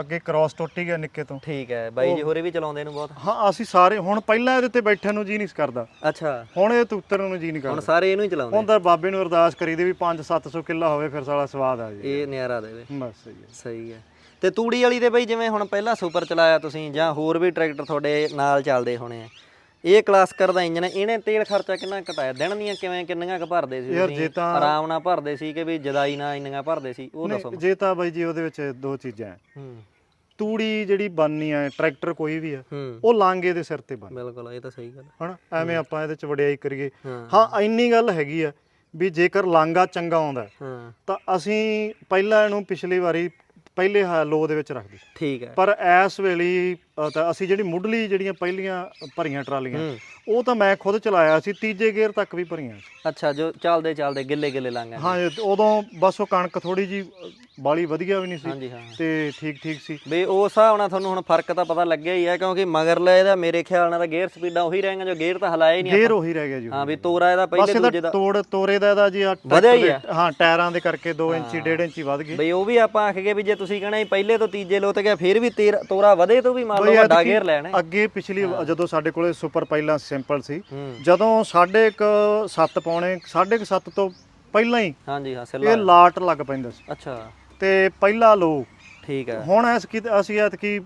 ਅੱਗੇ ਕ੍ਰਾਸ ਟੁੱਟ ਗਿਆ ਨਿੱਕੇ ਤੋਂ। ਠੀਕ ਹੈ ਬਾਈ ਜੀ ਹੋਰੇ ਵੀ ਚਲਾਉਂਦੇ ਇਹਨੂੰ ਬਹੁਤ? ਹਾਂ ਅਸੀਂ ਸਾਰੇ ਹੁਣ ਪਹਿਲਾਂ ਇਹਦੇ ਤੇ ਬੈਠਣ ਨੂੰ ਜੀ ਨਹੀਂ ਕਰਦਾ। ਅੱਛਾ। ਹੁਣ ਇਹ ਤੁੱਤਰ ਨੂੰ ਜੀ ਨਹੀਂ ਹੁਣ ਕਰਦਾ। ਸਾਰੇ ਇਹਨੂੰ ਹੀ ਚਲਾਉਂਦੇ। ਹੁਣ ਤਾਂ ਬਾਬੇ ਨੂੰ ਅਰਦਾਸ ਕਰੀਦੀ ਵੀ 5-700 ਕਿੱਲਾ ਹੋਵੇ ਫਿਰ ਸਾਲਾ ਸਵਾਦ ਆ ਜੀ ਇਹ ਨਿਆਰਾ ਦੇਵੇ ਬਸ ਸਹੀ ਹੈ। ਸਹੀ ਹੈ। ਤੇ ਤੂੜੀ ਵਾਲੀ ਦੇ ਬਈ ਜਿਵੇਂ ਹੁਣ ਪਹਿਲਾਂ ਸੁਪਰ ਚਲਾਇਆ ਤੁਸੀਂ ਜਾਂ ਹੋਰ ਵੀ ਟਰੈਕਟਰ ਤੁਹਾਡੇ ਨਾਲ ਚੱਲਦੇ ਹੋਣੇ ਆ ਇਹ ਕਲਾਸਕਰ ਦਾ ਇੰਜਨ ਇਹਨੇ ਤੇਲ ਖਰਚਾ ਕਿੰਨਾ ਘਟਾਇਆ? ਦਿਨ ਦੀਆਂ ਕਿਵੇਂ ਕਿੰਨੀਆਂ ਕੁ ਭਰਦੇ ਸੀ ਯਾਰ? ਜੇ ਤਾਂ- ਆਰਾਮ ਨਾਲ ਭਰਦੇ ਸੀ ਕਿ ਵੀ ਜਦਾਈ ਨਾਲ ਇੰਨੀਆਂ ਭਰਦੇ ਸੀ? ਉਹ ਦੱਸੋ ਜੇ ਤਾਂ ਬਾਈ ਜੀ ਉਹਦੇ ਵਿੱਚ ਦੋ ਚੀਜ਼ਾਂ ਹੈ ਹੂੰ। ਤੂੜੀ ਜਿਹੜੀ ਬਣਨੀ ਆ ਟਰੈਕਟਰ ਕੋਈ ਵੀ ਆ ਉਹ ਲਾਂਗੇ ਦੇ ਸਿਰ ਤੇ ਬਣ ਬਿਲਕੁਲ ਇਹ ਤਾਂ ਸਹੀ ਗੱਲ ਹਨਾ? ਐਵੇਂ ਆਪਾਂ ਇਹਦੇ ਚ ਵਡਿਆਈ ਕਰੀਏ। ਹਾਂ। ਇੰਨੀ ਗੱਲ ਹੈਗੀ ਆ ਵੀ ਜੇਕਰ ਲਾਂਗਾ ਚੰਗਾ ਆਉਂਦਾ ਤਾਂ ਅਸੀਂ ਪਹਿਲਾਂ ਇਹਨੂੰ ਪਿਛਲੀ ਵਾਰੀ ਪਹਿਲੇ ਹਾ- ਲੋ ਦੇ ਵਿੱਚ ਰੱਖਦੇ ਠੀਕ ਹੈ। ਪਰ ਇਸ ਵੇਲੇ ਅ, ਤਾਂ ਅਸੀਂ ਜਿਹੜੀ ਮੁੱਢਲੀ ਜਿਹੜੀਆਂ ਪਹਿਲੀਆਂ ਭਰੀਆਂ ਟਰਾਲੀਆਂ ਹੂੰ। ਉਹ ਤਾਂ ਮੈਂ ਖੁਦ ਚਲਾਇਆ ਸੀ ਤੀਜੇ ਗੇਅਰ ਤੱਕ ਵੀ ਭਰੀਆਂ ਸੀ। ਅੱਛਾ ਜੋ ਚੱਲਦੇ ਚੱਲਦੇ ਗਿੱਲੇ ਗਿੱਲੇ ਲਾਂਗਾ ਹਾਂ ਉਦੋਂ ਬਸ ਉਹ ਕਣਕ ਥੋੜੀ ਜੀ ਬਾਲੀ ਵਧੀਆ ਵੀ ਨਹੀਂ ਸੀ ਹਾਂਜੀ ਹਾਂ ਤੇ ਠੀਕ ਠੀਕ ਸੀ। ਵੀ ਉਸ ਹਿਸਾਬ ਨਾਲ ਤੁਹਾਨੂੰ ਹੁਣ ਫ਼ਰਕ ਤਾਂ ਪਤਾ ਲੱਗਿਆ ਹੀ ਹੈ ਕਿਉਂਕਿ ਮਗਰਲੇ ਇਹਦਾ ਮੇਰੇ ਖਿਆਲ ਨਾਲ ਤਾਂ ਗੇਅਰ ਸਪੀਡਾਂ ਉਹੀ ਰਹਿਣਗੀਆਂ ਜੋ ਗੇਅਰ ਤਾਂ ਹਲਾਇਆ ਹੀ ਨਹੀਂ ਗੇਅਰ ਉਹੀ ਰਹਿ ਗਿਆ ਜੀ ਹਾਂ ਵੀ ਤੋਰਾ ਇਹਦਾ ਪਹਿਲੇ ਦੂਜੇ ਦਾ ਤੋੜ ਤੋਰੇ ਦਾ ਇਹਦਾ ਜੀ ਆ ਵਧਿਆ ਹੀ ਦੇ- ਹਾਂ ਟਾਇਰਾਂ ਦੇ ਕਰਕੇ 2 ਇੰਚੀ 1.5 ਇੰਚੀ ਵੱਧ ਗਏ ਬਈ ਉਹ ਵੀ ਆਪਾਂ ਆਖ ਗਏ ਵੀ ਜੇ ਤੁਸੀਂ ਕਹਣਾ ਪਹਿਲੇ ਤੋਂ ਤੀਜੇ ਲੋ ਤੇ ਗਿਆ ਫਿਰ ਵੀ ਤੇਰ- ਵਧੇ ਤੋਂ ਵੀ ਮੰਨ ਲਓ ਵੱਡਾ ਗੇਅਰ ਲੈਣਾ। ਅੱਗੇ ਪਿਛਲੀ ਜਦੋਂ ਸਾਡੇ ਕੋਲੇ ਸੁਪਰ ਪਹਿਲਾਂ ਸਿੰਪਲ ਸੀ ਜਦੋਂ ਸਾਢੇ ਕੁ ਸੱਤ ਪੌਣੇ ਸਾਢੇ ਕੁ ਸੱਤ ਤੋਂ ਪਹਿਲਾਂ ਹੀ ਹਾਂਜੀ ਹਾਂ ਇਹ ਲਾਟ ਲੱਗ ਪੈਂਦਾ ਸੀ। ਅੱਛਾ। ਤੇ ਪਹਿਲਾ ਲੋ। ਠੀਕ ਹੈ ਹੁਣ ਐਸ ਕੀ ਅਸੀਂ ਐਤਕੀ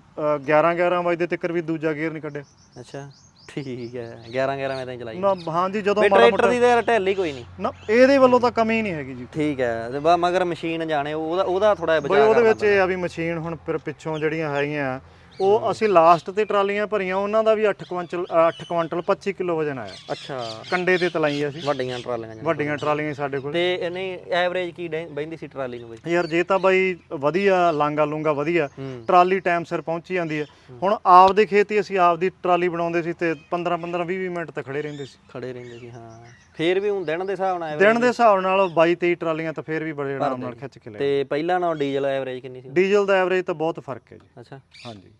11 11 ਵਜੇ ਤੱਕ ਵੀ ਦੂਜਾ ਗੇਅਰ ਨਹੀਂ ਕੱਢਿਆ। ਅੱਛਾ ਠੀਕ ਹੈ 11 11 ਮੈਂ ਤਾਂ ਚਲਾਈ। ਨਾ ਹਾਂਜੀ ਜਦੋਂ ਮਾੜਾ ਮੋਟਾ ਦੀ ਤਾਂ ਢਿੱਲ ਕੋਈ ਨਹੀਂ ਨਾ ਇਹਦੇ ਵੱਲੋਂ ਤਾਂ ਕਮੀ ਨਹੀਂ ਹੈਗੀ ਜੀ। ਠੀਕ ਹੈ ਤੇ ਬਾ ਮਗਰ ਮਸ਼ੀਨ ਜਾਣੇ ਉਹਦਾ ਉਹਦਾ ਥੋੜਾ ਬਚਾਅ ਉਹਦੇ ਵਿੱਚ ਇਹ ਆ ਵੀ ਮਸ਼ੀਨ ਹੁਣ ਫਿਰ ਪਿੱਛੋਂ ਜਿਹੜੀਆਂ ਹੈਗੀਆਂ ਉਹ ਅਸੀਂ ਲਾਸਟ ਤੇ ਟਰਾਲੀਆਂ ਭਰੀਆਂ ਉਹਨਾਂ ਦਾ ਵੀ 8 ਕੁਇੰਟਲ 8 ਕੁਇੰਟਲ 25 ਕਿਲੋ ਵਜਨ ਆਇਆ। ਅੱਛਾ। ਕੰਡੇ ਤੇ ਤਲਾਈ ਅਸੀਂ। ਵੱਡੀਆਂ ਟਰਾਲੀਆਂ। ਵੱਡੀਆਂ ਟਰਾਲੀਆਂ ਸਾਡੇ ਕੋਲ। ਤੇ ਇਹਨੇ ਐਵਰੇਜ ਕੀ ਬਹਿੰਦੀ ਸੀ ਟਰਾਲੀ ਨੂੰ ਬਈ ਯਾਰ ਜੇ ਤਾਂ ਬਾਈ ਵਧੀਆ ਲਾਂਗਾ ਲੂੰਗਾ ਵਧੀਆ। ਟਰਾਲੀ ਟਾਈਮ ਸਿਰ ਪਹੁੰਚੀ ਜਾਂਦੀ ਹੈ। ਹੁਣ ਆਪਦੇ ਖੇਤੀ ਅਸੀਂ ਆਪਦੀ ਟਰਾਲੀ ਬਣਾਉਂਦੇ ਸੀ ਤੇ 15 15 20 20 ਮਿੰਟ ਤੱਕ ਖੜੇ ਰਹਿੰਦੇ ਸੀ। ਖੜੇ ਰਹਿੰਦੇ ਸੀ ਹਾਂ। ਫੇਰ ਵੀ ਹੁਣ ਦਿਨ ਦੇ ਹਿਸਾਬ ਨਾਲ ਦਿਨ ਦੇ ਹਿਸਾਬ ਨਾਲ 22 23 ਟਰਾਲੀਆਂ ਤਾਂ ਫੇਰ ਵੀ ਬੜੇ ਆਰਾਮ ਨਾਲ ਖਿੱਚ ਕੇ ਲੈ ਤੇ ਪਹਿਲਾਂ ਨਾਲ ਡੀਜ਼ਲ ਐਵਰੇਜ ਕਿੰਨੀ ਸੀ? ਡੀਜ਼ਲ ਦਾ ਐਵਰੇਜ ਤਾਂ ਬਹੁਤ ਫ਼ਰਕ ਹੈ ਜੀ। ਅੱਛਾ। ਹਾਂਜੀ।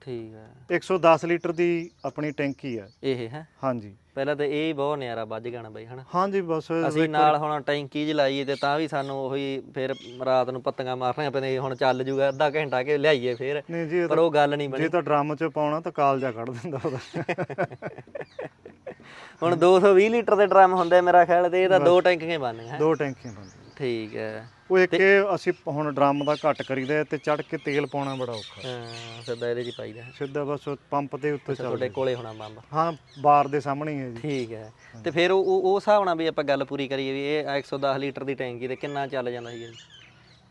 ਠੀਕ ਹੈ 110 ਲੀਟਰ ਦੀ ਆਪਣੀ ਟੈਂਕੀ ਹੈ ਇਹ ਹੈ। ਹਾਂਜੀ। ਪਹਿਲਾਂ ਤਾਂ ਇਹ ਹੀ ਬਹੁਤ ਨਿਆਰਾ ਵੱਜ ਗਾਣਾ ਬਈ ਹਨਾ? ਹਾਂਜੀ ਬਸ ਅਸੀਂ ਨਾਲ ਹੁਣ ਟੈਂਕੀ ਚ ਲਾਈਏ ਤੇ ਤਾਂ ਵੀ ਸਾਨੂੰ ਉਹੀ ਫਿਰ ਰਾਤ ਨੂੰ ਪੱਤੀਆਂ ਮਾਰਨੀਆਂ ਪੈਂਦੀਆਂ ਹੁਣ ਚੱਲ ਜੂਗਾ ਅੱਧਾ ਘੰਟਾ ਕੇ ਲਿਆਈਏ ਫਿਰ। ਪਰ ਉਹ ਗੱਲ ਨਹੀਂ ਬਣੀ। ਜੇ ਤਾਂ ਡਰਮ 'ਚ ਪਾਉਣਾ ਤਾਂ ਕਾਲਜਾ ਕੱਢ ਦਿੰਦਾ ਉਹਦਾ। ਹੁਣ 220 ਲੀਟਰ ਦੇ ਡਰਮ ਹੁੰਦੇ ਮੇਰਾ ਖਿਆਲ ਤੇ ਇਹ ਤਾਂ ਦੋ ਟੈਂਕੀਆਂ ਬਣਨੀਆਂ ਹੈ। ਦੋ ਟੈਂਕੀਆਂ ਬੰਦ ਠੀਕ ਹੈ। ਉਹ ਇੱਕ ਇਹ ਅਸੀਂ ਹੁਣ ਡਰਮ ਦਾ ਘੱਟ ਕਰੀਦਾ ਤੇ ਚੜ ਕੇ ਤੇਲ ਪਾਉਣਾ ਬੜਾ ਔਖਾ। ਹੈ। ਸਿੱਧਾ ਇਹਦੇ ਚ ਹੀ ਪਾਈਦਾ। ਸਿੱਧਾ ਬਸ ਉਹ ਪੰਪ ਦੇ ਉੱਤੇ ਚੱਲ ਤੁਹਾਡੇ ਕੋਲੇ ਹੋਣਾ ਬੰਬ ਹਾਂ ਬਾਰ ਦੇ ਸਾਹਮਣੇ ਹੀ ਹੈ ਜੀ। ਠੀਕ ਹੈ। ਤੇ ਫਿਰ ਉਹ ਉਹ- ਹਿਸਾਬ ਨਾਲ ਵੀ ਆਪਾਂ ਗੱਲ ਪੂਰੀ ਕਰੀਏ ਵੀ ਇਹ 110 ਲੀਟਰ ਦੀ ਟੈਂਕੀ ਤੇ ਕਿੰਨਾ ਚੱਲ ਜਾਂਦਾ ਸੀ ਇਹ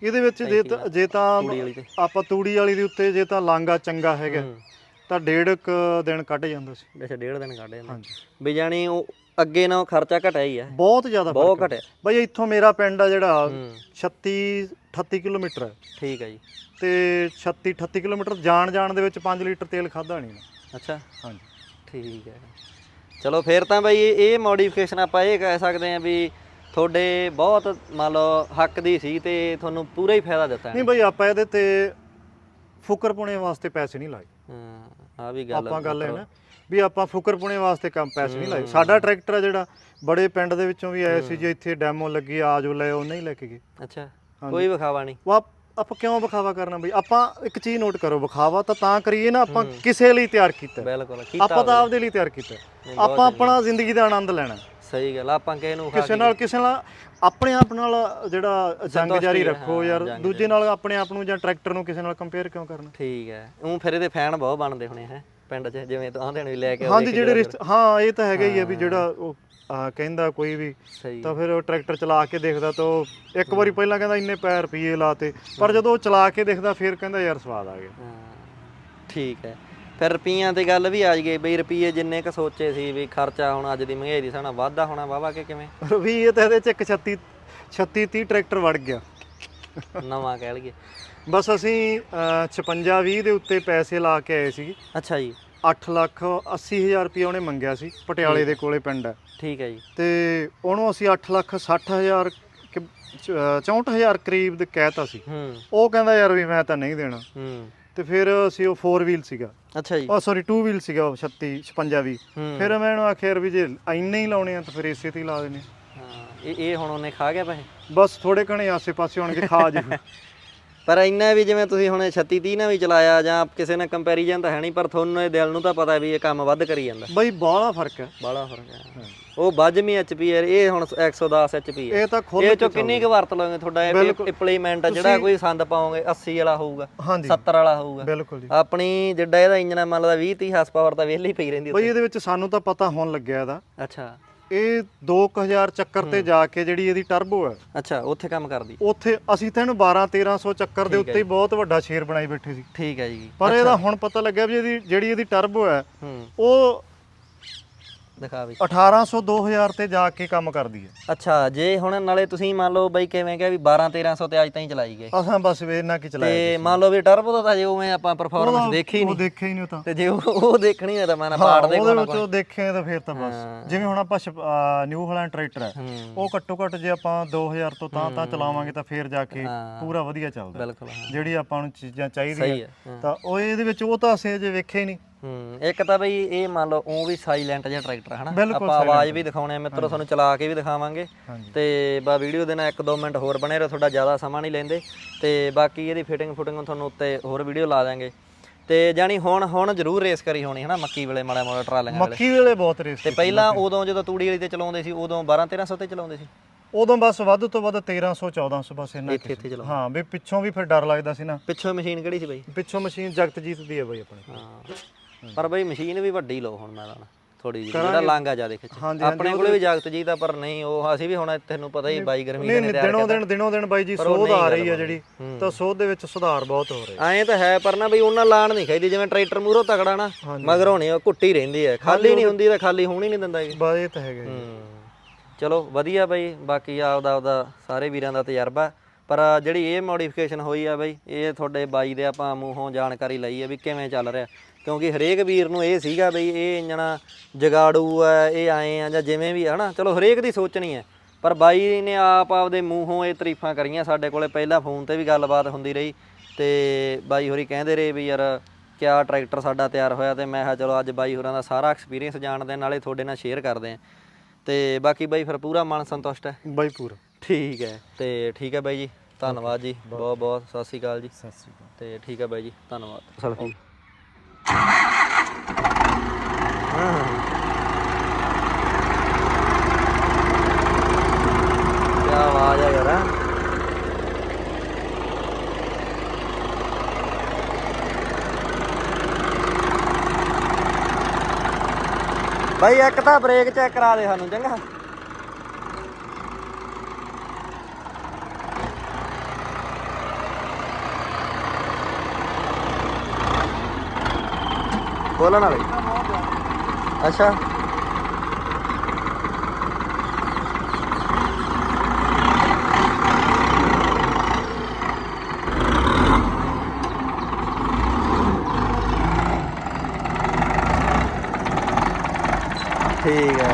ਇਹਦੇ ਵਿੱਚ ਜੇ ਤਾਂ ਜੇ ਤਾਂ ਆਪਾਂ ਤੂੜੀ ਵਾਲੀ ਦੇ ਉੱਤੇ ਜੇ ਤਾਂ ਲਾਂਗਾ ਚੰਗਾ ਹੈਗਾ। ਤਾਂ ਡੇਢ ਕੁ ਦਿਨ ਕੱਢ ਜਾਂਦਾ ਸੀ। ਅੱਛਾ ਡੇਢ ਦਿਨ ਕੱਢ ਜਾਂਦਾ। ਹਾਂਜੀ। ਵੀ ਜਾਣੀ ਉਹ ਅੱਗੇ ਨਾਲੋਂ ਖਰਚਾ ਘਟਿਆ ਹੀ ਹੈ ਬਹੁਤ ਜ਼ਿਆਦਾ ਫ਼ਰਕ ਬਹੁਤ ਘਟਿਆ। ਬਈ ਇੱਥੋਂ ਮੇਰਾ ਪਿੰਡ ਆ ਜਿਹੜਾ ਹੂੰ। 36 38 ਕਿਲੋਮੀਟਰ ਹੈ ਠੀਕ ਹੈ ਜੀ। ਤੇ 36 38 ਕਿਲੋਮੀਟਰ ਜਾਣ ਜਾਣ ਦੇ ਵਿੱਚ 5 ਲੀਟਰ ਤੇਲ ਖਾਦਾ ਨਹੀਂ ਮੈਂ। ਅੱਛਾ। ਹਾਂਜੀ। ਠੀਕ ਹੈ ਚਲੋ ਫਿਰ ਤਾਂ ਬਈ ਇਹ- ਮੋਡੀਫਿਕੇਸ਼ਨ ਆਪਾਂ ਇਹ ਕਹਿ ਸਕਦੇ ਹਾਂ ਵੀ ਤੁਹਾਡੇ ਬਹੁਤ ਮੰਨ ਲਓ ਹੱਕ ਦੀ ਸੀ ਤੇ ਤੁਹਾਨੂੰ ਪੂਰਾ ਹੀ ਫਾਇਦਾ ਦਿੱਤਾ। ਨਹੀਂ ਬਈ ਆਪਾਂ ਇਹਦੇ ਤੇ ਫੁਕਰਪੁਣੇ ਵਾਸਤੇ ਪੈਸੇ ਨਹੀਂ ਲਾਏ। ਹਾਂ ਆ ਵੀ ਗੱਲ ਆਪਾਂ ਗੱਲ ਹੈ ਨਾ। ਵੀ ਆਪਾਂ ਫੁਕਰਪੁਣੇ ਵਾਸਤੇ ਕੰਮ ਪੈਸੇ ਨਹੀਂ ਲਾਏ। ਸਾਡਾ ਟਰੈਕਟਰ ਆ ਜਿਹੜਾ ਬੜੇ ਪਿੰਡ ਦੇ ਵਿੱਚੋਂ ਵੀ ਆਏ ਸੀ ਜੇ ਇੱਥੇ ਡੈਮੋ ਲੱਗੀ ਆ ਜੋ ਲੈ ਉਹ ਨਹੀਂ ਲੈ ਕੇ ਗਏ। ਅੱਛਾ ਕੋਈ ਵਿਖਾਵਾ ਨਹੀਂ। ਉਹ ਆਪ- ਕਿਉਂ ਵਿਖਾਵਾ ਕਰਨਾ ਬਈ? ਆਪਾਂ ਇੱਕ ਚੀਜ਼ ਨੋਟ ਕਰੋ ਵਿਖਾਵਾ ਤਾਂ ਤਾਂ ਕਰੀਏ ਨਾ ਆਪਾਂ ਕਿਸੇ ਲਈ ਤਿਆਰ ਕੀਤਾ। ਬਿਲਕੁਲ ਆਪਾਂ ਤਾਂ ਆਪਦੇ ਲਈ ਤਿਆਰ ਕੀਤਾ। ਆਪਾਂ ਆਪਣਾ ਜ਼ਿੰਦਗੀ ਦਾ ਆਨੰਦ ਲੈਣਾ। ਸਹੀ ਗੱਲ ਆਪਾਂ ਕਿਸੇ ਨੂੰ ਕਿਸੇ ਨਾਲ ਕਿਸੇ ਨਾਲ ਆਪਣੇ ਆਪ ਨਾਲ ਜਿਹੜਾ ਜੰਗ ਜਾਰੀ ਰੱਖੋ ਯਾਰ। ਦੂਜੇ ਨਾਲ ਆਪਣੇ ਆਪ ਨੂੰ ਜਾਂ ਟਰੈਕਟਰ ਨੂੰ ਕਿਸੇ ਨਾਲ ਕੰਪੇਅਰ ਕਿਉਂ ਕਰਨਾ? ਠੀਕ ਹੈ। ਉਹ ਫਿਰ ਇਹਦੇ ਫੈਨ ਬਹੁਤ ਬਣਦੇ ਹੋਣੇ ਹੈ। ਪਿੰਡ 'ਚ ਜਿਵੇਂ ਤਾਂ ਆਂਦੇ ਨੇ ਲੈ ਕੇ ਹਾਂਜੀ ਜਿਹੜੇ ਰਿਸ਼ਤੇ ਹਾਂ ਇਹ ਤਾਂ ਹੈਗਾ ਹੀ ਆ ਵੀ ਜਿਹੜਾ ਉਹ ਆ, ਕਹਿੰਦਾ ਕੋਈ ਵੀ ਸਹੀ ਤਾਂ ਫਿਰ ਉਹ ਟਰੈਕਟਰ ਚਲਾ ਕੇ ਦੇਖਦਾ ਤਾਂ ਉਹ ਇੱਕ ਵਾਰੀ ਪਹਿਲਾਂ ਕਹਿੰਦਾ ਇੰਨੇ ਪੈਰ ਰੁਪਏ ਲਾਤੇ ਪਰ ਜਦੋਂ ਉਹ ਚਲਾ ਕੇ ਦੇਖਦਾ ਫਿਰ ਕਹਿੰਦਾ ਯਾਰ ਸਵਾਦ ਆ ਗਿਆ। ਹਾਂ ਠੀਕ ਹੈ। ਫਿਰ ਰੁਪਈਆਂ ਤੇ ਗੱਲ ਵੀ ਆ ਗਈ ਬਈ ਰੁਪਈਏ ਜਿੰਨੇ ਕ ਸੋਚੇ ਸੀ ਵੀ ਖਰਚਾ ਹੁਣ ਅੱਜ ਦੀ ਮਹਿੰਗਾਈ ਦੀ ਸਾਨਾ ਵਾਧਾ ਹੋਣਾ ਵਾਵਾ ਕਿ ਕਿਵੇਂ? <laughs> ਵੀ ਇਹ ਤਾਂ ਇਹਦੇ ਚ ਇੱਕ 36 36 30 ਟਰੈਕਟਰ ਵੜ ਗਿਆ। ਨਵਾਂ ਕਹਿ ਲਈਏ। ਬਸ ਅਸੀਂ 56 20 ਦੇ ਉੱਤੇ ਪੈਸੇ ਲਾ ਕੇ ਆਏ ਸੀ। ਅੱਛਾ ਜੀ। 8 ਲੱਖ 80 ਹਜ਼ਾਰ ਰੁਪਏ ਉਹਨੇ ਮੰਗਿਆ ਸੀ ਪਟਿਆਲੇ ਦੇ ਕੋਲੇ ਪਿੰਡ। ਹੈ ਠੀਕ ਹੈ ਜੀ। ਤੇ ਉਹਨੂੰ ਅਸੀਂ 8 ਲੱਖ 60 ਹਜ਼ਾਰ 64 ਹਜ਼ਾਰ ਕਰੀਬ ਦੇ ਕਹਿਤਾ ਸੀ। ਉਹ ਕਹਿੰਦਾ ਯਾਰ ਵੀ ਮੈਂ ਤਾਂ ਨਹੀਂ ਦੇਣਾ। ਤੇ ਫਿਰ ਅਸੀਂ ਉਹ 4 ਵੀਲ ਸੀਗਾ। ਅੱਛਾ ਜੀ। ਉਹ ਸੌਰੀ 2 ਵੀਲ ਸੀਗਾ ਉਹ 36 56 ਵੀ ਫਿਰ ਮੈਂ ਇਹਨੂੰ ਆਖਿਆ ਵੀ ਜੇ ਇੰਨੇ ਹੀ ਲਾਉਣੇ ਆ ਤਾਂ ਫਿਰ ਇਸੇ ਤੇ ਹੀ ਲਾ ਦੇਣੇ। ਹਾਂ ਇਹ ਇਹ ਹੁਣ ਉਹਨੇ ਖਾ ਗਿਆ ਪੈਸੇ? ਬਸ ਥੋੜੇ ਘਣੇ ਆਸੇ ਪਾਸੇ ਹੋਣਗੇ ਖਾ ਜੀ <laughs> ਪਰ ਇੰਨਾ ਵੀ ਜਿਵੇਂ ਤੁਸੀਂ ਹੁਣ 36 30 ਨਾਲ ਵੀ ਚਲਾਇਆ ਜਾਂ ਕਿਸੇ ਨਾਲ ਕੰਪੈਰੀਜ਼ਨ ਤਾਂ ਹੈ ਨਹੀਂ ਪਰ ਤੁਹਾਨੂੰ ਇਹ ਦਿਲ ਨੂੰ ਤਾਂ ਪਤਾ ਵੀ ਇਹ ਕੰਮ ਵੱਧ ਕਰੀ ਜਾਂਦਾ। ਬਈ ਬਾਹਲਾ ਫ਼ਰਕ ਹੈ। ਬਾਲਾ ਫ਼ਰਕ ਹੈ ਉਹ ਵੱਜਵੀਂ ਐਚਪੀ ਹੈ ਇਹ ਹੁਣ 110 ਐਚਪੀ ਹੈ। ਇਹ ਤਾਂ ਖੁਦ ਇਹ ਚੋਂ ਕਿੰਨੀ ਕੁ ਵਰਤ ਲਓਗੇ ਤੁਹਾਡਾ ਇਹ ਇੰਪਲੀਮੈਂਟ ਜਿਹੜਾ ਕੋਈ ਸੰਦ ਪਾਓਗੇ 80 ਵਾਲਾ ਹੋਊਗਾ ਹਾਂਜੀ। 70 ਵਾਲਾ ਹੋਊਗਾ। ਬਿਲਕੁਲ ਜੀ। ਆਪਣੀ ਜਿੱਡਾ ਇਹਦਾ ਇੰਜਨ ਮੰਨ ਲਾ 20 30 ਹਾਰਸ ਪਾਵਰ ਤਾਂ ਵਿਹਲੀ ਪਈ ਰਹਿੰਦੀ ਬਈ ਇਹਦੇ ਵਿੱਚ ਸਾਨੂੰ ਤਾਂ ਪਤਾ ਹੋਣ ਲੱਗਿਆ ਇਹਦਾ। ਅੱਛਾ। ਇਹ 2000 ਚੱਕਰ ਤੇ ਜਾ ਕੇ ਜਿਹੜੀ ਇਹਦੀ ਟਰਬੋ ਹੈ। ਅੱਛਾ ਉੱਥੇ ਕੰਮ ਕਰਦੀ। ਉੱਥੇ ਅਸੀਂ ਤਾਂ ਇਹਨੂੰ 12 1300 ਚੱਕਰ ਦੇ ਉੱਤੇ ਹੀ ਬਹੁਤ ਵੱਡਾ ਸ਼ੇਰ ਬਣਾਈ ਬੈਠੇ ਸੀ। ਠੀਕ ਹੈ ਜੀ। ਪਰ ਇਹਦਾ ਹੁਣ ਪਤਾ ਲੱਗਿਆ ਵੀ ਇਹਦੀ ਜਿਹੜੀ ਇਹਦੀ ਟਰਬੋ ਹੈ ਹੂੰ। ਉਹ ਦਿਖਾ ਵੀ। 1800 2000 ਤੇ ਜਾ ਕੇ ਕੰਮ ਕਰਦੀ ਹੈ। ਅੱਛਾ ਜੇ ਹੁਣ ਨਾਲੇ ਤੁਸੀਂ ਮੰਨ ਲਓ ਬਈ ਕਿਵੇਂ ਕਿਹਾ ਵੀ 12 1300 ਤੇ ਅੱਜ ਤਾਈਂ ਚਲਾਈ ਗਏ। ਅਸਾਂ ਬਸ ਵੇ ਇੰਨਾ ਕੀ ਚਲਾਇਆ ਤੇ ਮੰਨ ਲਓ ਵੀ ਟਰਬੋ ਦਾ ਤਾਂ ਜੇ ਉਵੇਂ ਆਪਾਂ ਪਰਫਾਰਮੈਂਸ ਦੇਖੀ ਉਹ ਨਹੀਂ ਦੇਖਿਆ ਹੀ ਨਹੀਂ ਉਹ ਤਾਂ। ਤੇ ਜੇ ਉਹ ਉਹ ਦੇਖਣੀ ਹੈ ਤਾਂ ਮੈਂ ਨਾ ਪਾੜ ਦੇ ਉਹਦੇ ਵਿੱਚ ਉਹ ਦੇਖੇ ਤਾਂ ਫੇਰ ਤਾਂ ਬਸ। ਜਿਵੇਂ ਹੁਣ ਆਪਾਂ ਨਿਊ ਹਾਲੈਂਡ ਟਰੈਕਟਰ ਹੈ ਉਹ ਘੱਟੋ ਘੱਟ ਜੇ ਆਪਾਂ 2000 ਤੋਂ ਤਾਂ ਤਾਂ ਚਲਾਵਾਂਗੇ ਤਾਂ ਫੇਰ ਜਾ ਕੇ। ਪੂਰਾ ਵਧੀਆ ਚੱਲਦਾ। ਜਿਹੜੀ ਆਪਾਂ ਨੂੰ ਚੀਜ਼ਾਂ ਚਾਹੀਦੀਆਂ। ਤਾਂ ਉਹ ਇਹਦੇ ਵਿੱਚ ਉਹ ਤਾਂ ਅਸੀਂ ਅਜੇ ਵੇਖਿਆ ਹੀ ਨਹੀਂ ਹੂੰ ਇੱਕ ਤਾਂ ਬਈ ਇਹ ਮੰਨ ਲਓ ਉਹ ਵੀ ਸਾਇਲੈਂਟ ਜਿਹਾ ਟਰੈਕਟਰ ਹੈ ਹਨਾ ਆਪਾਂ ਆਵਾਜ਼ ਵੀ ਦਿਖਾਉਣੇ ਆ ਮਿੱਤਰੋ ਤੁਹਾਨੂੰ ਚਲਾ ਕੇ ਵੀ ਦਿਖਾਵਾਂਗੇ। ਤੇ ਬਾ ਵੀਡੀਓ ਦੇ ਨਾਲ 1-2 ਮਿੰਟ ਹੋਰ ਬਣੇ ਰਹੋ ਤੁਹਾਡਾ ਜ਼ਿਆਦਾ ਸਮਾਂ ਨਹੀਂ ਲੈਂਦੇ। ਤੇ ਬਾਕੀ ਇਹਦੀ ਫਿਟਿੰਗ ਫੁਟਿੰਗ ਤੁਹਾਨੂੰ ਉੱਤੇ ਹੋਰ ਵੀਡੀਓ ਲਾ ਦਾਂਗੇ ਤੇ ਜਾਨੀ ਹੁਣ ਹੁਣ ਜ਼ਰੂਰ ਰੇਸ ਕਰੀ ਹੋਣੀ ਹਨਾ ਮੱਕੀ ਵੇਲੇ ਮਾੜਾ ਮੋੜਾ ਟਰਾਲੀਆਂ ਵੇਲੇ। ਮੱਕੀ ਵੇਲੇ ਬਹੁਤ ਰੇਸ ਤੇ ਪਹਿਲਾਂ ਉਦੋਂ ਜਦੋਂ ਤੂੜੀ ਵਾਲੀ ਤੇ ਚਲਾਉਂਦੇ ਸੀ ਉਦੋਂ 12-1300 ਤੇ ਚਲਾਉਂਦੇ ਸੀ? ਉਦੋਂ ਬਸ ਵੱਧ ਤੋਂ ਵੱਧ 1300 1400 ਬਸ ਇੰਨਾ ਇੱਥੇ ਇੱਥੇ ਚਲਾਉਂਦੇ। ਹਾਂ ਵੀ ਪਿੱਛੋਂ ਵੀ ਫਿਰ ਡਰ ਲੱਗਦਾ ਸੀ ਨਾ। ਪਿੱਛੋਂ ਮਸ਼ੀਨ ਕਿਹੜੀ ਸੀ ਬਈ? ਪਿੱਛੋਂ ਮਸ਼ੀਨ ਜਗਤਜੀਤ ਦੀ ਹੈ ਬਈ ਆਪਣੇ। ਹਾਂ। ਪਰ ਬਈ ਮਸ਼ੀਨ ਵੀ ਵੱਡੀ ਲਓ ਹੁਣ ਮੈਂ ਤਾਂ। ਥੋੜੀ ਜਿਹੀ ਜਿਹੜਾ ਲਾਂਗਾ ਜ਼ਿਆਦਾ ਖਿੱਚ। ਆਪਣੇ ਕੋਲੇ ਵੀ ਜਾਗਤ ਜੀ ਦਾ ਪਰ ਨਹੀਂ ਉਹ ਅਸੀਂ ਵੀ ਹੁਣ ਤੈਨੂੰ ਪਤਾ ਹੀ ਬਾਈ ਗਰਮੀ ਨੇ ਤਿਆਰ ਦਿਨੋਂ ਦਿਨ ਦਿਨੋਂ ਦਿਨ ਬਾਈ ਜੀ ਸੋਧ ਆ ਰਹੀ ਹੈ ਜਿਹੜੀ ਤਾਂ ਸੋਧ ਦੇ ਵਿੱਚ ਸੁਧਾਰ ਬਹੁਤ ਹੋ ਰਿਹਾ। ਐਂ ਤਾਂ ਹੈ ਪਰ ਨਾ ਬਈ ਉਹਨਾਂ ਲਾਣ ਨਹੀਂ ਖਾਈਦੀ ਜਿਵੇਂ ਟਰੈਕਟਰ ਮੂਹਰੋਂ ਤਗੜਾ ਨਾ ਮਗਰੋਂ ਨਹੀਂ ਉਹ ਕੁੱਟੀ ਰਹਿੰਦੀ ਹੈ। ਖਾਲੀ ਨਹੀਂ ਹੁੰਦੀ ਤਾਂ ਖਾਲੀ ਹੋਣ ਹੀ ਨਹੀਂ ਦਿੰਦਾ ਇਹ ਬਾ ਇਹ ਤਾਂ ਹੈਗਾ ਚਲੋ ਵਧੀਆ ਬਈ ਬਾਕੀ ਆਪਦਾ ਆਪਦਾ ਸਾਰੇ ਵੀਰਾਂ ਦਾ ਤਜਰਬਾ। ਪਰ ਜਿਹੜੀ ਇਹ ਮੋਡੀਫਿਕੇਸ਼ਨ ਹੋਈ ਆ ਬਈ ਇਹ ਤੁਹਾਡੇ ਬਾਈ ਦੇ ਆਪਾਂ ਮੂੰਹੋਂ ਜਾਣਕਾਰੀ ਲਈ ਆ ਵੀ ਕਿਵੇਂ ਚੱਲ ਰਿਹਾ। ਕਿਉਂਕਿ ਹਰੇਕ ਵੀਰ ਨੂੰ ਇਹ ਸੀਗਾ ਬਈ ਇਹ ਇੰਜਣ ਜਗਾੜੂ ਆ ਇਹ ਆਏ ਆ ਜਾਂ ਜਿਵੇਂ ਵੀ ਹਨਾ? ਚਲੋ ਹਰੇਕ ਦੀ ਸੋਚਣੀ ਹੈ। ਪਰ ਬਾਈ ਨੇ ਆਪ ਆਪਦੇ ਮੂੰਹੋਂ ਇਹ ਤਾਰੀਫਾਂ ਕਰੀਆਂ ਸਾਡੇ ਕੋਲੇ। ਪਹਿਲਾਂ ਫੋਨ ਤੇ ਵੀ ਗੱਲਬਾਤ ਹੁੰਦੀ ਰਹੀ ਤੇ ਬਾਈ ਹੋਰੀ ਕਹਿੰਦੇ ਰਹੇ ਵੀ ਯਾਰ ਕਿਆ ਟਰੈਕਟਰ ਸਾਡਾ ਤਿਆਰ ਹੋਇਆ ਤੇ ਮੈਂ ਕਿਹਾ ਚਲੋ ਅੱਜ ਬਾਈ ਹੋਰਾਂ ਦਾ ਸਾਰਾ ਐਕਸਪੀਰੀਅੰਸ ਜਾਣਦੇ ਹਾਂ, ਨਾਲੇ ਤੁਹਾਡੇ ਨਾਲ ਸ਼ੇਅਰ ਕਰਦੇ ਆਂ। ਤੇ ਬਾਕੀ ਬਾਈ ਫਿਰ ਪੂਰਾ ਮਨ ਸੰਤੁਸ਼ਟ ਹੈ? ਬਾਈ ਪੂਰਾ। ਠੀਕ ਹੈ। ਤੇ ਠੀਕ ਹੈ ਬਾਈ ਜੀ ਧੰਨਵਾਦ ਜੀ। ਬਹੁਤ ਬਹੁਤ ਸਤਿ ਸ਼੍ਰੀ ਅਕਾਲ ਜੀ। ਸਤਿ ਸ੍ਰੀ ਅਕਾਲ। ਤੇ ਠੀਕ ਹੈ ਬਾਈ ਜੀ ਧੰਨਵਾਦ। ਸਲਫੀ ਕੀ ਆਵਾਜ਼ ਹੈ ਯਾਰ ਹੈਂ? ਇੱਕ ਤਾਂ ਬ੍ਰੇਕ ਚੈੱਕ ਕਰਾ ਦੇ ਸਾਨੂੰ ਚੰਗਾ ਬੋਲਣ ਵਾਲੇ ਅੱਛਾ ਠੀਕ ਹੈ ਖੜ